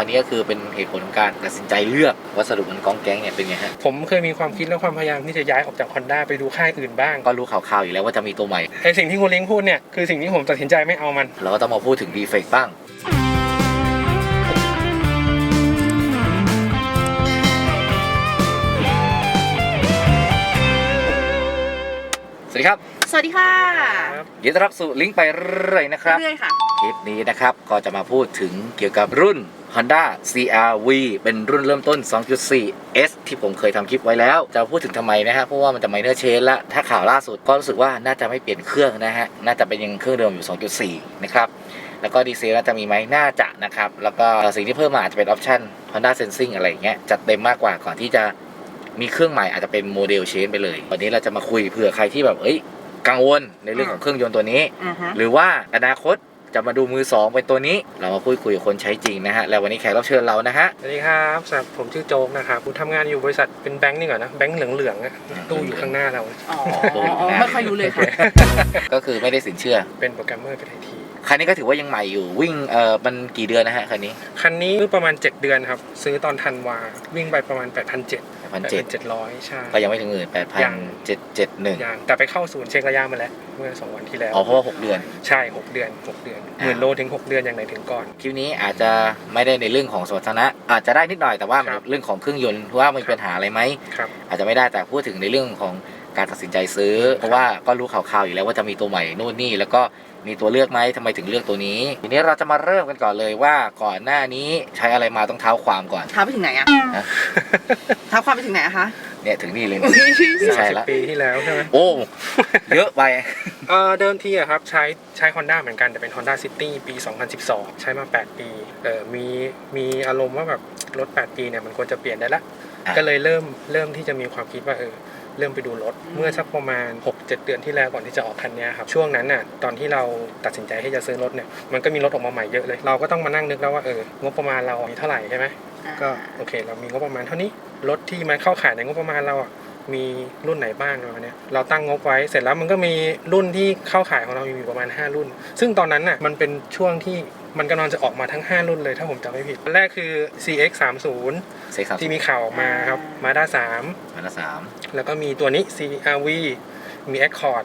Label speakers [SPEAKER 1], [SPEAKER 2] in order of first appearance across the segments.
[SPEAKER 1] คราวนี้ก็คือเป็นเหตุผลของการตัดสินใจเลือกวัสดุมันกองแก๊งเนี่ยเป็นไงฮะ
[SPEAKER 2] ผมเคยมีความคิดและความพยายามที่จะย้ายออกจาก Honda ไปดูค่ายอื่นบ้าง
[SPEAKER 1] ก็รู้ข่าวๆอยู่แล้วว่าจะมีตัวใหม่
[SPEAKER 2] ไอสิ่งที่คุณเล้งพูดเนี่ยคือสิ่งที่ผมตัดสินใจไม่เอามัน
[SPEAKER 1] เราก็ต้องมาพูดถึงดีเฟกบ้างสวัสดีครับ
[SPEAKER 3] สวัสดีค่ะ
[SPEAKER 1] ยินดีต้อนรับสู่ลิงก์ไปเรื่อยนะครับ
[SPEAKER 3] เรื่อยๆค่ะ
[SPEAKER 1] คลิปนี้นะครับก็จะมาพูดถึงเกี่ยวกับรุ่น Honda CRV เป็นรุ่นเริ่มต้น 2.4 S ที่ผมเคยทำคลิปไว้แล้ว จะพูดถึงทำไมนะฮะ เพราะว่ามันจะไมเนอร์เชนละ ถ้าข่าวล่าสุดก็รู้สึกว่าน่าจะไม่เปลี่ยนเครื่องนะฮะ น่าจะเป็นยังเครื่องเดิมอยู่ 2.4 นะครับ แล้วก็ดีเซลน่าจะมีไหมน่าจะนะครับ แล้วก็สิ่งที่เพิ่มมาอาจจะเป็นออปชัน Honda Sensing อะไรอย่างเงี้ย จัดเต็มมากกว่าก่อนที่จะมีเครื่องใหม่อาจจะเป็นโมเดลเชนไปเลย วันนี้เราจะมาคุยเผื่อใครที่แบบ เอ้ย กังวลในเรื่องของเครื่องยนต์ตัวนี้
[SPEAKER 3] อือฮะ
[SPEAKER 1] หรือว่าอนาคต จะมาดูมือสองเป็นตัวนี้ เรามาพูดคุยกับคนใช้จริงนะฮะ แล้ววันนี้แขกรับเชิญเรานะฮะ
[SPEAKER 2] สวัสดีครับสำหรับผมชื่อโจ๊กนะครับผมทำงานอยู่บริษัทเป็นแบงค์นี่ก่อนนะ แบงค์เหลืองๆอะตู้อยู่ข้างหน้าเรา
[SPEAKER 3] อ๋อไม่ค่อยรู้เลยค่ะ
[SPEAKER 1] ก็คือไม่ได้สินเชื่อ
[SPEAKER 2] เป็นโปรแกรมเมอร์เป็นไอที
[SPEAKER 1] คันนี้ก็ถือว่ายังใหม่อยู่วิ่งเอ่อมันกี่เดือนนะฮะคันนี้
[SPEAKER 2] คันนี้ประมาณ 7 เดือนครับ ซื้อตอนธันวาวิ่งไปประมาณ8 7 0 0
[SPEAKER 1] พันเจ็ด
[SPEAKER 2] 700ใช่
[SPEAKER 1] ก็ยังไม่ถึงหมื่นแปดพัน
[SPEAKER 2] ยัง
[SPEAKER 1] เจ็ดเจ็ดหนึ่ง
[SPEAKER 2] อย่างแต่ไปเข้าศูนย์เช็คระยะมาแล้ว เมื่อ2วันที่แล้ว
[SPEAKER 1] อ๋อเพราะว่าหกเดือน
[SPEAKER 2] ใช่6เดือน6เดือน
[SPEAKER 1] อ่า
[SPEAKER 2] หมื่นโลถึง6เดือนอย่างไหนถึงก่อน
[SPEAKER 1] คลิปนี้อาจจะไม่ได้ในเรื่องของสมรรถนะ อาจจะได้นิดหน่อยแต่ว่า
[SPEAKER 2] ครับ
[SPEAKER 1] เรื่องของเครื่องยนต์ว่ามีปัญหาอะไรไหม
[SPEAKER 2] ครับ
[SPEAKER 1] อาจจะไม่ได้แต่พูดถึงในเรื่องของการตัดสินใจซื้อ เพราะว่าก็รู้ข่าวๆอยู่แล้วว่าจะมีตัวใหม่นู่นนี่แล้วก็ มีตัวเลือกไหมทำไมถึงเลือกตัวนี้ ทีนี้เราจะมาเริ่มกันก่อนเลยว่าก่อนหน้านี้ใช้อะไรมาต้องเท้าความก่อน
[SPEAKER 3] ท้าไปถึงไหนอะ
[SPEAKER 1] ฮะ
[SPEAKER 3] ท้าความไปถึงไหนอะคะ
[SPEAKER 1] เนี่ยถึงนี่เลย
[SPEAKER 3] อุ๊ย
[SPEAKER 1] ไม่ใช่ละ
[SPEAKER 2] 30ปีที่แล้วใช่ไหม
[SPEAKER 1] โอ้เยอะไป
[SPEAKER 2] เอ่อเดิมทีอะครับใช้ใช้ Honda เหมือนกันแต่เป็น Honda City ปี 2012 ใช้มา 8 ปีเออมีมีอารมณ์ว่าแบบรถ 8 ปีเนี่ยมันควรจะเปลี่ยนได้ละ
[SPEAKER 1] อะ
[SPEAKER 2] ก็เลยเริ่มเริ่มที่จะมีความคิดว่าเออ เริ่มไปดูรถ เมื่อสักประมาณ 6-7 เดือนที่แล้วก่อนที่จะออกคันเนี้ยครับช่วงนั้นน่ะตอนที่เราตัดสินใจที่จะซื้อรถเนี่ยมันก็มีรถออกมาใหม่เยอะเลย เราก็ต้องมานั่งนึกแล้วว่าเอองบประมาณเรามีเท่าไหร่ใช่ไหมก็โอเค เรามีงบประมาณเท่านี้รถที่มันเข้าขายในงบประมาณเราอะมีรุ่นไหนบ้างประมาณเนี้ยเราตั้งงบไว้เสร็จแล้วมันก็มีรุ่นที่เข้าขายของเราอยู่ประมาณ 5 รุ่น ซึ่งตอนนั้นน่ะมันเป็นช่วงที่ มันกำลังจะออกมาทั้ง 5 รุ่นเลยถ้าผมจำไม่ผิดอันแรกคือ CX 3
[SPEAKER 1] เซ็กซ์สาม
[SPEAKER 2] 0ที่มีข่าวออกมาครับมาด้า
[SPEAKER 1] พันละสาม
[SPEAKER 2] 3 แล้วก็มีตัวนี้ CRV มี Accord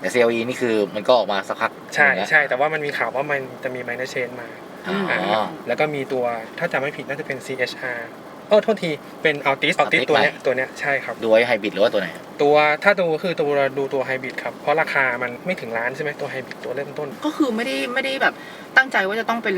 [SPEAKER 1] แต่ CLE นี่คือมันก็ออกมาสักพัก
[SPEAKER 2] ใช่
[SPEAKER 1] หนึ่งแล้ว
[SPEAKER 2] ใช่ แต่ว่ามันมีข่าวว่ามันจะมี minor chain มา
[SPEAKER 1] อ๋อ
[SPEAKER 2] อ่าแล้วก็มีตัวถ้าจำไม่ผิดน่าจะเป็น CHR เออโทษทีเป็น Altis Altis
[SPEAKER 1] Altis
[SPEAKER 2] ตัวเนี้ย
[SPEAKER 1] ใหม่
[SPEAKER 2] ตัวเนี้ยใช่ครับ
[SPEAKER 1] ดูไว้ไฮบริดหรือว่าตัวไหน
[SPEAKER 2] ตัวถ้าดูคือตัวดูตัวไฮบริดครับ เพราะราคามันไม่ถึงล้านใช่ไหมตัวไฮบริดตัวเริ่มต้น
[SPEAKER 3] ก็คือไม่ได้ไม่ได้แบบตั้งใจว่าจะต้องเป็น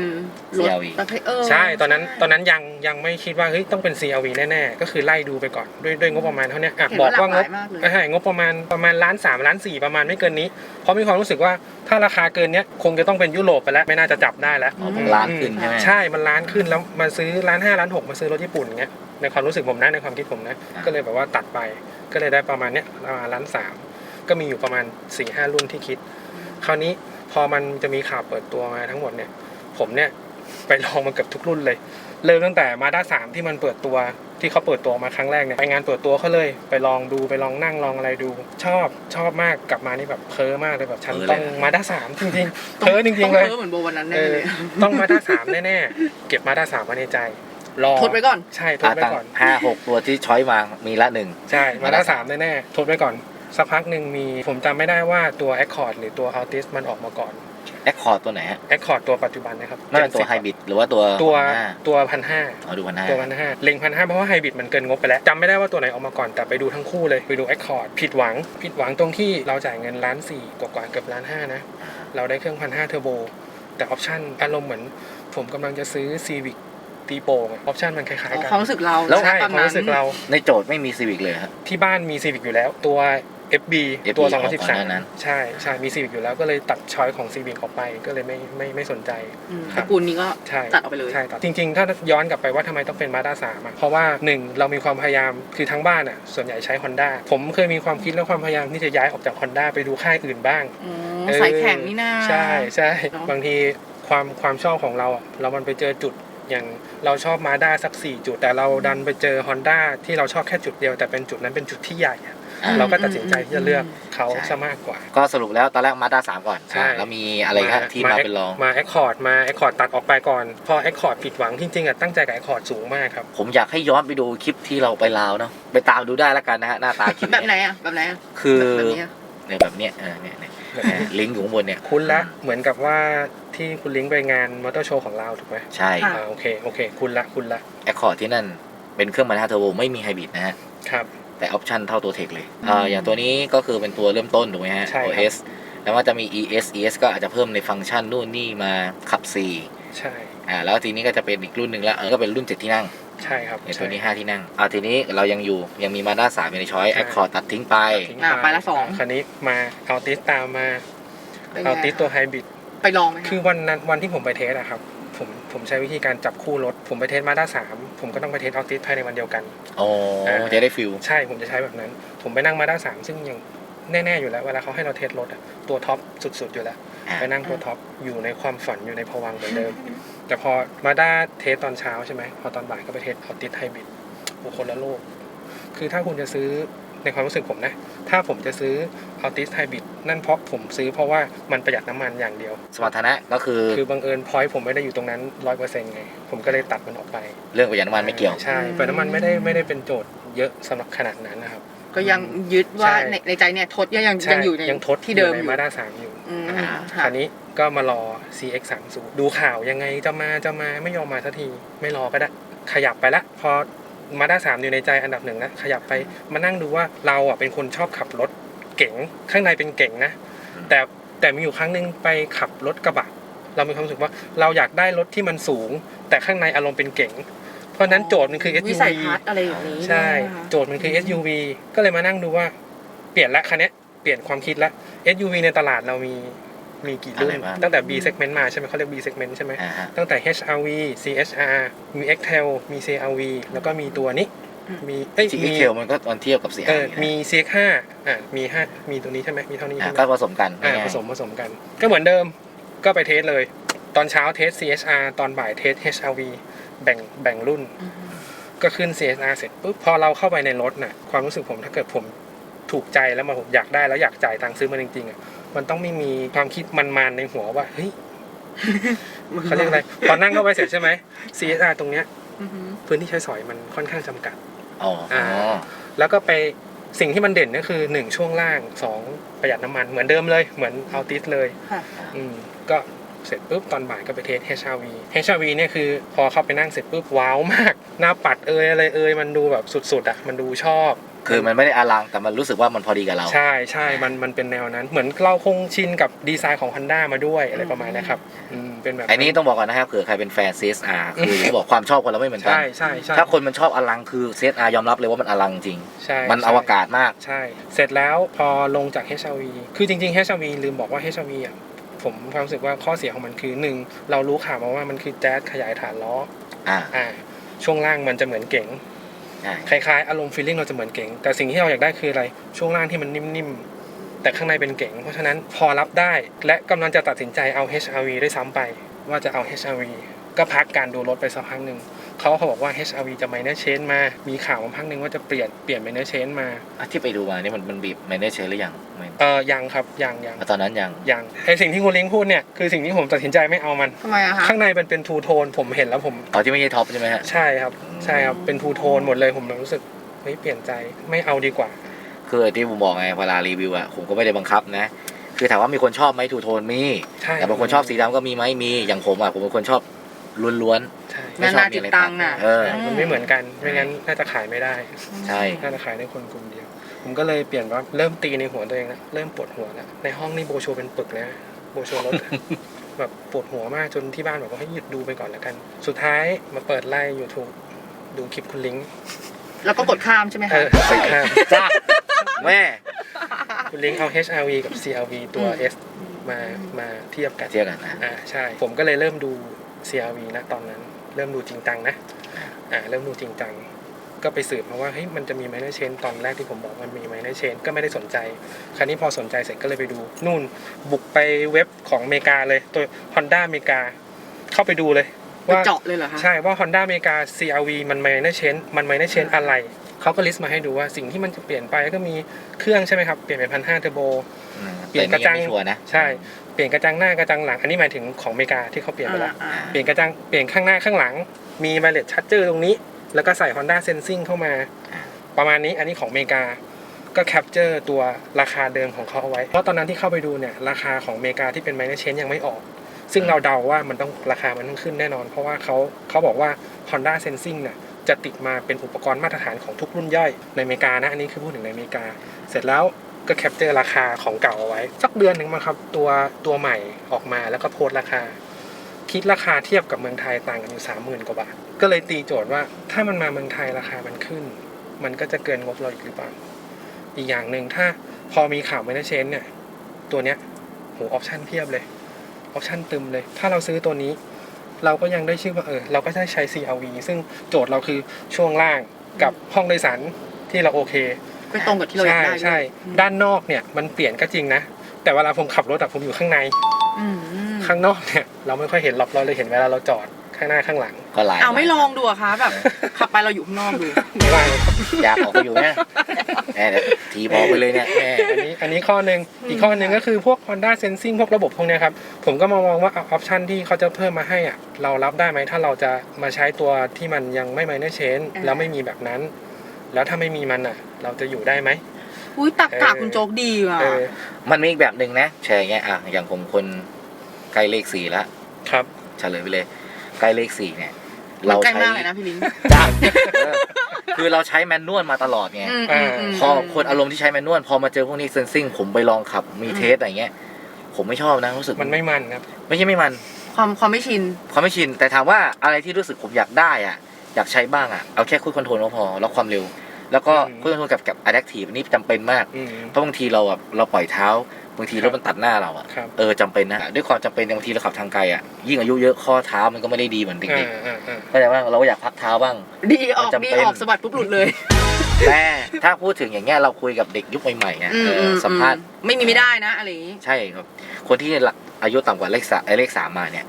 [SPEAKER 3] รถ
[SPEAKER 1] CRV
[SPEAKER 3] ประเภทเออ
[SPEAKER 2] ใช่ตอนนั้น
[SPEAKER 3] ใช่
[SPEAKER 2] ตอนนั้นยังยังไม่คิดว่าเฮ้ยต้องเป็น CRV แน่ๆ ก็คือไล่ดูไปก่อนด้วยด้วยงบประมาณเท่าเนี้ยอะ
[SPEAKER 3] เห็น
[SPEAKER 2] บอก
[SPEAKER 3] ว่าหลาก
[SPEAKER 2] ว่างบ
[SPEAKER 3] หลายมากเลย
[SPEAKER 2] ใช่งบประมาณประมาณล้านสามล้านสี่ประมาณไม่เกินนี้ เพราะมีความรู้สึกว่าถ้าราคาเกินเนี้ยคงจะต้องเป็นยุโรปไปแล้วไม่น่าจะจับได้แล้ว
[SPEAKER 1] อ๋อมันล้านขึ้นใช่ไหม
[SPEAKER 2] ใช่ มันล้านขึ้นแล้วมาซื้อล้านห้าล้านหกมาซื้อรถญี่ปุ่นเงี้ย ในความรู้สึกผมนะในความคิดผมนะ
[SPEAKER 1] อ่า
[SPEAKER 2] ก็เลยแบบว่าตัดไปก็เลยได้ประมาณเนี้ยประมาณล้านสามก็มีอยู่ประมาณ4ี่ห้ารุ่นที่คิด คราวนี้พอมันจะมีข่าวเปิดตัวมาทั้งหมดเนี่ย ผมเนี่ยไปลองมาเกือบทุกรุ่นเลย เริ่มตั้งแต่มาด้าสามที่มันเปิดตัวที่เขาเปิดตัวมาครั้งแรกเนี่ยไปงานเปิดตัวเขาเลย ไปลองดูไปลองนั่งลองอะไรดู ชอบชอบมากกลับมานี่แบบเพ้อมากเลยแบบฉัน
[SPEAKER 1] เพ้อเลย
[SPEAKER 2] ต้องมาด้าสามจริงๆเพ้อจริงๆเลย
[SPEAKER 3] ต้องพ้อเหมือนโบวันนั้น
[SPEAKER 2] เอ
[SPEAKER 3] แน่
[SPEAKER 2] อ
[SPEAKER 3] เลย
[SPEAKER 2] ต้องมาด้าสามแน่ๆเก็บมาด้าสามไว้ในใจ รอ
[SPEAKER 3] ทดไว้ก่อน
[SPEAKER 2] ใช่ทด
[SPEAKER 1] อ่า
[SPEAKER 2] ไว้
[SPEAKER 1] ตั้ง
[SPEAKER 2] ก่อน
[SPEAKER 1] ห้าหกตัวที่ช้อยมามีละหนึ่ง
[SPEAKER 2] ใช่มาด้า
[SPEAKER 1] Mazda
[SPEAKER 2] สามแน่ๆทดไว้ก่อน สักพักหนึ่งมีผมจำไม่ได้ว่าตัว Accord หรือตัว Altis มันออกมาก่อน
[SPEAKER 1] แอคคอร์ดตัวไหนฮะ
[SPEAKER 2] Accord ตัวปัจจุบันนะครับ
[SPEAKER 1] น่าเป็นตัว
[SPEAKER 2] 70
[SPEAKER 1] ไฮบริดหรือว่าตัว
[SPEAKER 2] ตัว
[SPEAKER 1] ห้า
[SPEAKER 2] ตัวพันห้า
[SPEAKER 1] อ๋อดูพันห้า
[SPEAKER 2] ตัวพันห้าเล็งพันห้าเพราะว่าไฮบริดมันเกินงบไปแล้วจำไม่ได้ว่าตัวไหนออกมาก่อนแต่ไปดูทั้งคู่เลยไปดู Accord ผิดหวัง ผิดหวังตรงที่เราจ่ายเงินล้านสี่กว่าๆเกือบล้านห้านะ เราได้เครื่องพันห้าเทอร์โบแต่ออปชั่นอารมณ์เหมือน ผมกำลังจะซื้อ Civic ตีโป่งออปชั่นมันคล้ายๆกัน
[SPEAKER 3] ความรู้สึกเรา
[SPEAKER 2] ใช่
[SPEAKER 3] ตอน
[SPEAKER 2] ความ
[SPEAKER 3] นั้น
[SPEAKER 2] รู้สึกเรา
[SPEAKER 1] ในโจทย์ไม่มีซีวิกเลยฮะ
[SPEAKER 2] ที่บ้านมี Civic อยู่แล้ว ตัว FB ตัว
[SPEAKER 1] FB ออกก่อนหน้านั้น
[SPEAKER 2] 2013 ใช่ใช่มี Civic อยู่แล้วก็เลยตัดช้อยของ Civic ออกไปก็เลยไม่ไม่ไม่สนใจ
[SPEAKER 3] อืม
[SPEAKER 2] ครั
[SPEAKER 3] ต
[SPEAKER 2] บ
[SPEAKER 3] ระกูลนี้ก็
[SPEAKER 2] ใช่
[SPEAKER 3] ตัดออกไปเลย
[SPEAKER 2] ใช่ตัดจริงๆ ถ้าย้อนกลับไปว่าทำไมต้องเป็น Mazda 3อะเพราะว่าหนึ่งเรามีความพยายามคือทั้งบ้านอะส่วนใหญ่ใช้ Honda ผมเคยมีความคิดและความพยายามที่จะย้ายออกจาก Honda ไปดูค่ายอื่นบ้าง
[SPEAKER 3] อ๋อ
[SPEAKER 2] เออ
[SPEAKER 3] สายแข็งนี่นา
[SPEAKER 2] ใช่ใช่
[SPEAKER 3] เนอะ
[SPEAKER 2] บางทีความความชอบของเราอะเรามันไปเจอจุด อย่างเราชอบมาด้าสัก 4 จุด แต่เราดันไปเจอ Honda ที่เราชอบแค่จุดเดียว แต่เป็นจุดนั้นเป็นจุดที่ใหญ่อะ
[SPEAKER 1] อ่า
[SPEAKER 2] เราก็ตัดสินใจที่จะเลือกเขา
[SPEAKER 1] ใช่
[SPEAKER 2] ซะมากกว่า
[SPEAKER 1] ก็สรุปแล้วตอนแรกมาด้าสามก่อน
[SPEAKER 2] ใช่
[SPEAKER 1] อะแล้วมีอะไรครับที่มาเป็นรอง
[SPEAKER 2] มาแอคคอร์ดมาแอคคอร์ดตัดออกไปก่อน พอแอคคอร์ดผิดหวังจริงๆอะตั้งใจกับแอคคอร์ดสูงมากครับ
[SPEAKER 1] ผมอยากให้ย้อนไปดูคลิปที่เราไปลาวเนาะไปตามดูได้แล้วกันนะฮะหน้าตาคลิป
[SPEAKER 3] แบบไหน
[SPEAKER 1] เนี่ย
[SPEAKER 3] อะแบบไหนอะ
[SPEAKER 1] คือ
[SPEAKER 3] แบบนี้อะ
[SPEAKER 1] เนี่ยแบบเนี้ยเออเนี่ยเนี่ยเนี่ยลิงก์อยู่ข้างบนเนี่ย
[SPEAKER 2] คุ้นละเหมือนกับว่า ที่คุณลิงก์ไปงานมอเตอร์โชว์ของเราถูกไหม
[SPEAKER 1] ใช่
[SPEAKER 2] อ่าโอเคโอเค คุณละคุณละ
[SPEAKER 1] แอคคอร์ดที่นั่นเป็นเครื่องมันห้าเทอร์โบไม่มีไฮบริดนะฮะ
[SPEAKER 2] ครับ
[SPEAKER 1] แต่ออปชันเท่าตัวเทคเลยอ่าอย่างตัวนี้ก็คือเป็นตัวเริ่มต้นถูกไหมฮะ
[SPEAKER 2] ใช่ครับ
[SPEAKER 1] OS แล้วว่าจะมี ES ES ก็อาจจะเพิ่มในฟังก์ชันนู่นนี่มาขับ4
[SPEAKER 2] ใช่
[SPEAKER 1] อ่าแล้วทีนี้ก็จะเป็นอีกรุ่นหนึ่งละเออก็เป็นรุ่น 7 ที่นั่ง
[SPEAKER 2] ใช่ครับ
[SPEAKER 1] เนี่ยตัวนี้5ที่นั่งอ่าทีนี้เรายังอยู่ยังมีมาด้าสามอยู่ในช้อยแอคคอร์ดตัดทิ้งไป
[SPEAKER 2] ทิ้ง
[SPEAKER 3] อ่าไปละสอง
[SPEAKER 2] คันนี้มาเอาติสตามมา
[SPEAKER 3] เป็นไง
[SPEAKER 2] เอาติสตัวไฮบริด
[SPEAKER 3] ไปลองไหม
[SPEAKER 2] คือวันนั้นวันที่ผมไปเทสอะครับผมผมใช้วิธีการจับคู่รถ ผมไปเทสมาด้าสามผมก็ต้องไปเทสเอาติสภายในวันเดียวกัน
[SPEAKER 1] โอ้
[SPEAKER 2] อ่า
[SPEAKER 1] จะได้ฟิล
[SPEAKER 2] ใช่ผมจะใช้แบบนั้น ผมไปนั่งมาด้าสามซึ่งยังแน่ ๆ อยู่แล้วเวลาเขาให้เราเทสรถอะตัวท็อปสุด ๆ อยู่แล้ว
[SPEAKER 1] อ่า
[SPEAKER 2] ไปนั่งตัวท็อปอยู่ในความฝันอยู่ในภวังค์เหมือนเดิม แต่พอมาด้าเทสตอนเช้าใช่ไหมพอตอนบ่ายก็ไปเทสเอาติสไฮบริดโอ้คนละโลก คือถ้าคุณจะซื้อในความรู้สึกผมนะ ถ้าผมจะซื้อเอาติสไฮบริดนั่นเพราะผมซื้อเพราะว่ามันประหยัดน้ำมันอย่างเดียว
[SPEAKER 1] สมรรถนะก็คือ
[SPEAKER 2] คือบังเอิญพอยต์ผมไม่ได้อยู่ตรงนั้นร้อยเปอร์เซ็นต์ไง ผมก็เลยตัดมันออกไป
[SPEAKER 1] เรื่องประหยัดน้ำมันไม่เกี่ยว
[SPEAKER 2] ใช่ประหยัดน้ำมันไม่ได้ไม่ได้เป็นโจทย์เยอะสำหรับขนาดนั้นนะครับ
[SPEAKER 3] ก็ยังยึดว่า
[SPEAKER 2] ใช่
[SPEAKER 3] ในในใจเนี่ยทศยังยัง
[SPEAKER 2] ใช่
[SPEAKER 3] ยังอยู่ใน
[SPEAKER 2] ยังทด
[SPEAKER 3] ที่เดิม
[SPEAKER 2] ใน
[SPEAKER 3] อยู่
[SPEAKER 2] มาด้าสามอยู่
[SPEAKER 3] อืม
[SPEAKER 1] อ่า
[SPEAKER 2] ค
[SPEAKER 3] ค่ะ
[SPEAKER 2] ราวนี้ก็มารอ CX 3 0ดูข่าวยังไงจะมาจะมาไม่ยอมมาสักทีไม่รอก็ได้ขยับไปละพอมาด้าสามอยู่ในใจอันดับหนึ่งแล้วขยับไปมานั่งดูว่าเราอะเป็นคนชอบขับรถ เก๋งข้างในเป็นเก๋งนะ แต่แต่มีอยู่ครั้งหนึ่งไปขับรถกระบะ เรามีความรู้สึกว่าเราอยากได้รถที่มันสูง แต่ข้างในอารมณ์เป็นเก๋งเพราะฉะนั้นโจทย์มันคือ
[SPEAKER 3] วิ
[SPEAKER 2] SUV
[SPEAKER 3] สัยทัศน์อะไรอย่างนี้
[SPEAKER 2] ใช่
[SPEAKER 3] นะคะ
[SPEAKER 2] โจทย์มันคือ SUV ก็เลยมานั่งดูว่าเปลี่ยนละคันเนี้ยเปลี่ยนความคิดละ SUV ในตลาดเรามีมีกี่รุ่น
[SPEAKER 1] อะไรบ้าง
[SPEAKER 2] ตั้งแต่ B segment มาใช่ไหมเขาเรียก B segment ใช่ไหม
[SPEAKER 1] อ่าฮะ
[SPEAKER 2] ตั้งแต่ HRV CHR มี XTEL มี CRV แล้วก็มีตัวนี้ มีเอ้ย
[SPEAKER 1] จี
[SPEAKER 2] มี
[SPEAKER 1] เทลมันก็ตอนเทียบกับเสีย
[SPEAKER 2] เออมี CX5 อะมีห้ามีตัวนี้ใช่ไหมมีเท่านี้
[SPEAKER 1] อ่า
[SPEAKER 2] ใช่ไหม
[SPEAKER 1] ก็ผสมกัน
[SPEAKER 2] อ่า
[SPEAKER 1] ง่ายๆ
[SPEAKER 2] ผสมผสมกัน ก็เหมือนเดิมก็ไปเทสเลย ตอนเช้าเทส CHR ตอนบ่ายเทส HRV แบ่งแบ่งรุ่น
[SPEAKER 3] อืม
[SPEAKER 2] ก็ขึ้น CSR เสร็จปุ๊บพอเราเข้าไปในรถน่ะความรู้สึกผมถ้าเกิดผมถูกใจแล้วมาผมอยากได้แล้วอยากจ่ายตังค์ซื้อมันจริงๆอะมันต้องไม่มีความคิดมันๆในหัวว่าเฮ้ยเขาเรียกอะไรพอนั่งเข้าไปเสร็จใช่ไหม CSR ตรงเนี้ย
[SPEAKER 3] อือหือ
[SPEAKER 2] พื้นที่ใช้สอยมันค่อนข้างจำกัด
[SPEAKER 1] อ๋ออ๋อ
[SPEAKER 2] แล้วก็ไปสิ่งที่มันเด่นก็คือหนึ่งช่วงล่างสองประหยัดน้ำมันเหมือนเดิมเลยเหมือนเอาติสเลย
[SPEAKER 3] ค่ะ
[SPEAKER 2] อืมก็เสร็จปุ๊บตอนบ่ายก็ไปเทส HRV HRV เนี่ยคือพอเข้าไปนั่งเสร็จปุ๊บว้าวมาก หน้าปัดเอยอะไรเอยมันดูแบบสุดๆอะมันดูชอบ
[SPEAKER 1] คือมันไม่ได้อลังแต่มันรู้สึกว่ามันพอดีกับเรา
[SPEAKER 2] ใช่ใช่มันมันเป็นแนวนั้น เหมือนเราคงชินกับดีไซน์ของ Honda มาด้วยอะไรประมาณเนี้ยครับอืมเป็นแบบ
[SPEAKER 1] อันนี้ต้องบอกก่อนนะครับเผื่อใครเป็นแฟน CSR คืออย่างที่บอกความชอบคนเราไม่เหมือนกัน
[SPEAKER 2] ใช่ใช่ใช่
[SPEAKER 1] ถ้าคนมันชอบอลังคือ CSR ยอมรับเลยว่ามันอลังจริง
[SPEAKER 2] ใช่
[SPEAKER 1] มัน
[SPEAKER 2] ใช่
[SPEAKER 1] อวกาศมาก
[SPEAKER 2] ใช่ เสร็จแล้วพอลงจาก HRV คือจริงๆ HRV ลืมบอกว่า HRV อะผมความรู้สึกว่าข้อเสียของมันคือหนึ่งเรารู้ข่าวมาว่ามันคือแจ๊สขยายฐานล้อ
[SPEAKER 1] อ่า
[SPEAKER 2] อ่าช่วงล่างมันจะเหมือนเก๋ง
[SPEAKER 1] ใช่
[SPEAKER 2] คล้ายๆอารมณ์ฟีลลิ่งเราจะเหมือนเก๋งแต่สิ่งที่เราอยากได้คืออะไร ช่วงล่างที่มันนิ่มๆ แต่ข้างในเป็นเก๋งเพราะฉะนั้นพอรับได้และกำลังจะตัดสินใจเอา HRV ด้วยซ้ำไป ว่าจะเอา HRV ก็พักการดูรถไปสักพักหนึ่งเขาเขาบอกว่า HRV จะ minor change มา มีข่าวมาพักหนึ่งว่าจะเปลี่ยนเปลี่ยน minor change มา
[SPEAKER 1] อะที่ไปดูมานี่มันมันบีบไม่ได้เชยหรือยังไม่
[SPEAKER 2] เออยังครับยังยัง
[SPEAKER 1] ตอนนั้นยัง
[SPEAKER 2] ยังไอสิ่งที่คุณลิงพูดเนี่ยคือสิ่งที่ผมตัดสินใจไม่เอามัน
[SPEAKER 3] ทำไมอะคะ
[SPEAKER 2] ข้างในเป็นเป็นทูโทนผมเห็นแล้วผม
[SPEAKER 1] อ๋อที่ไม่ใช่ท็อปใช่ไหมฮะ
[SPEAKER 2] ใช่ครับ ใช่ครับ เป็นทูโทนหมดเลยผมเลยรู้สึกเฮ้ยเปลี่ยนใจไม่เอาดีกว่า
[SPEAKER 1] คือที่ผมบอกไงเวลารีวิวอะผมก็ไม่ได้บังคับนะ คือถามว่ามีคนชอบไหมทูโทนมี
[SPEAKER 2] ใช่
[SPEAKER 1] แต่บางคนชอบสีดำก็มีไหมมีอย่างผมอะผมเป็นคนชอบล้วน
[SPEAKER 2] ใช่
[SPEAKER 1] ๆไม่ชอบ
[SPEAKER 3] นานา
[SPEAKER 1] มี
[SPEAKER 3] จิต
[SPEAKER 1] อะไร
[SPEAKER 3] ตังค์น่ะ
[SPEAKER 1] เออ
[SPEAKER 2] มันไม่เหมือนกันไม่งั้นน่าจะขายไม่ได้
[SPEAKER 1] ใช่
[SPEAKER 2] น่าจะขายได้คนกลุ่มเดียว ผมก็เลยเปลี่ยนว่าเริ่มตีในหัวตัวเองแล้วเริ่มปวดหัวแล้วในห้องนี่โบโชเป็นปึกเลยนะโบโชรถอะ แบบปวดหัวมากจนที่บ้านบอกว่าให้หยุดดูไปก่อนแล้วกัน สุดท้ายมาเปิดไล่ YouTube ดูคลิปคุณลิงก์
[SPEAKER 3] แล้วก็กดข้ามใช่ไหม
[SPEAKER 2] เอ
[SPEAKER 3] คะ
[SPEAKER 2] อไปข้าม
[SPEAKER 1] จ้าแม่
[SPEAKER 2] คุณลิงก์เอา HRV กับ CRV ตัว S มามาเทียบกัน
[SPEAKER 1] เที่ยวกันนะ
[SPEAKER 2] อ่าใช่ ผมก็เลยเริ่มดู CRV นะตอนนั้น เริ่มดูจริงจังนะอ่าเริ่มดูจริงจัง ก็ไปสืบมาว่าเฮ้ยมันจะมีไมเนอร์เชนตอนแรกที่ผมบอกมันมีไมเนอร์เชนก็ไม่ได้สนใจ คราวนี้พอสนใจเสร็จก็เลยไปดู นู่นบุกไปเว็บของอเมริกาเลย ตัว Honda อเมริกา เข้าไปดูเลย
[SPEAKER 3] ไป
[SPEAKER 2] ว่า
[SPEAKER 3] เจาะเลยเหรอคะ
[SPEAKER 2] ใช่ว่า Honda อเมริกา CRV มันไมเนอร์เชนมันไมเนอร์เชนอะไรเขาก็ลิสต์มาให้ดูว่าสิ่งที่มันจะเปลี่ยนไปก็มีเครื่องใช่ไหมครับ เปลี่ยนเป็นพันห้าเทอร์โบ
[SPEAKER 1] อืม
[SPEAKER 2] เปลี่ยนกระจัง
[SPEAKER 1] แต่นี่ยังไม่ชัวร์นะ
[SPEAKER 2] ใช่เปลี่ยนกระจังหน้ากระจังหลัง อันนี้หมายถึงของอเมริกาที่เขาเปลี่ยนไปแล้ว
[SPEAKER 3] อ่า
[SPEAKER 2] เปลี่ยนกระจังเปลี่ยนข้างหน้าข้างหลัง มีไ i เล e ชั r เจอร์ตรงนี้ แล้วก็ใส่ Honda Sensing เข้ามา ประมาณนี้อันนี้ของอเมริกาก็แคปเจอร์ตัวราคาเดิมของเขาเอาไว้ เพราะตอนนั้นที่เข้าไปดูเนี่ย ราคาของอเมริกาที่เป็น minor change ยังไม่ออก ซึ่งเราเดาว่ามันต้องราคามันต้องขึ้นแน่นอน เพราะว่าเขาเขาบอกว่า Honda Sensing เนี่ยจะติดมาเป็นอุปกรณ์มาตรฐานของทุกรุ่นย่อยในอเมริกานะ อันนี้คือพูดถึงในอเมริกา เสร็จแล้วก็แคปเจอร์ราคาของเก่าเอาไว้ สักเดือนหนึ่งมาครับตัวตัวใหม่ออกมาแล้วก็โพสต์ราคา คิดราคาเทียบกับเมืองไทยต่างกันอยู่สามหมื่นกว่าบาท ก็เลยตีโจทย์ว่าถ้ามันมาเมืองไทยราคามันขึ้น มันก็จะเกินงบเราอีกหรือเปล่าอีกอย่างหนึ่งถ้าพอมีข่าวไม่ได้เชนเนี่ยตัวเนี้ยโหออปชั่นเพียบเลย ออปชั่นตึมเลย ถ้าเราซื้อตัวนี้ เราก็ยังได้ชื่อว่าเออเราก็ได้ใช้ CRV ซึ่งโจทย์เราคือช่วงล่างกับห้องโดยสารที่เราโอเค
[SPEAKER 3] ไปตรงกับที่เราอยากได้
[SPEAKER 2] ใช่ใช่ด้านนอกเนี่ยมันเปลี่ยนก็จริงนะ แต่เวลาผมขับรถอะผมอยู่ข้างใน
[SPEAKER 3] อืม
[SPEAKER 2] ข้างนอกเนี่ยเราไม่ค่อยเห็นหรอกเราเลยเห็นเวลาเราจอดข้างหน้าข้างหลัง
[SPEAKER 1] ก็หลาย
[SPEAKER 3] เอาไม่ลองดูอะคะแบบขับไปเราอยู่ข้างนอกดู
[SPEAKER 2] ไม่ว่าเลยครับ
[SPEAKER 1] อยากออกไปอยู่เนี่ยแหมทีบอกไปเลยเนี่ยแหม
[SPEAKER 2] อันนี้อันนี้ข้อหนึ่งอีกข้อหนึ่งก็คือพวก Honda Sensing พวกระบบพวกเนี้ยครับ ผมก็มามองว่าออปชันที่เขาจะเพิ่มมาให้อะเรารับได้ไหมถ้าเราจะมาใช้ตัวที่มันยังไม่ minor change
[SPEAKER 3] อ่า
[SPEAKER 2] แล้วไม่มีแบบนั้น แล้วถ้าไม่มีมันอะ เราจะอยู่ได้ไหม
[SPEAKER 3] อุ้ยตักกะ
[SPEAKER 2] เออ
[SPEAKER 3] คุณโจ๊กดีว่ะ
[SPEAKER 2] เออ
[SPEAKER 1] มันมีอีกแบบหนึ่งนะแชร์อย่างเงี้ยอะอย่างผมคนใกล้เลขสี่แล้ว
[SPEAKER 2] ครับ
[SPEAKER 1] เฉลยไปเลย ใกล้เลขสี่เนี่ย
[SPEAKER 3] มัน
[SPEAKER 1] เรา
[SPEAKER 3] ใกล้
[SPEAKER 1] ใช้
[SPEAKER 3] มากเลยนะพี่ลิง
[SPEAKER 1] จ้าเออ คือเราใช้แมนนวลมาตลอดไง
[SPEAKER 3] อืมอืมม
[SPEAKER 1] พอคนอารมณ์ที่ใช้แมนนวลพอมาเจอพวกนี้เซนซิงผมไปลองขับมีเทสอะไรเงี้ย ผมไม่ชอบนะรู้สึก
[SPEAKER 2] มันไม่มันครับ
[SPEAKER 1] ไม่ใช่ไม่มัน
[SPEAKER 3] ความความไม่ชิน
[SPEAKER 1] ความไม่ชิน แต่ถามว่าอะไรที่รู้สึกผมอยากได้อะ อยากใช้บ้างอะ เอาแค่คุยคอนโทรลก็พอแล้วความเร็ว แล้วก็
[SPEAKER 2] อืม
[SPEAKER 1] คุยคอนโทรลกับกับอะแด t ทีฟนี่จำเป็นมาก
[SPEAKER 2] อืม
[SPEAKER 1] เพราะบางทีเราแบบเราปล่อยเท้า บางที
[SPEAKER 2] ค
[SPEAKER 1] ร
[SPEAKER 2] รับ
[SPEAKER 1] ถมันตัดหน้าเราอะ
[SPEAKER 2] ครับ
[SPEAKER 1] เออจำเป็นนะด้วยความจำเป็นบางทีเราขับทางไกลอะยิ่งอายุเยอะข้อเท้ามันก็ไม่ได้ดีเหมือนเด็
[SPEAKER 2] อ่ากอ่าอ่า
[SPEAKER 1] ๆก็แต่ว่าเราก็อยากพักเท้าบ้าง
[SPEAKER 3] ดีออก
[SPEAKER 1] มันจำ
[SPEAKER 3] ดี
[SPEAKER 1] เป็น
[SPEAKER 3] ออกสะบัดปุ๊บหลุดเลย
[SPEAKER 1] แต่ถ้าพูดถึงอย่างเงี้ยเราคุยกับเด็กยุคใหม่ๆไง
[SPEAKER 3] อืม
[SPEAKER 1] เอ
[SPEAKER 3] อื
[SPEAKER 1] อ
[SPEAKER 3] ม
[SPEAKER 1] สัมภาษณ์
[SPEAKER 3] ไม่มีไม่ได้นะอะไรอย่างงี้
[SPEAKER 1] ใช่ครับ คนที่อายุต่ำกว่าเลขสามเลขสามมาเนี่ย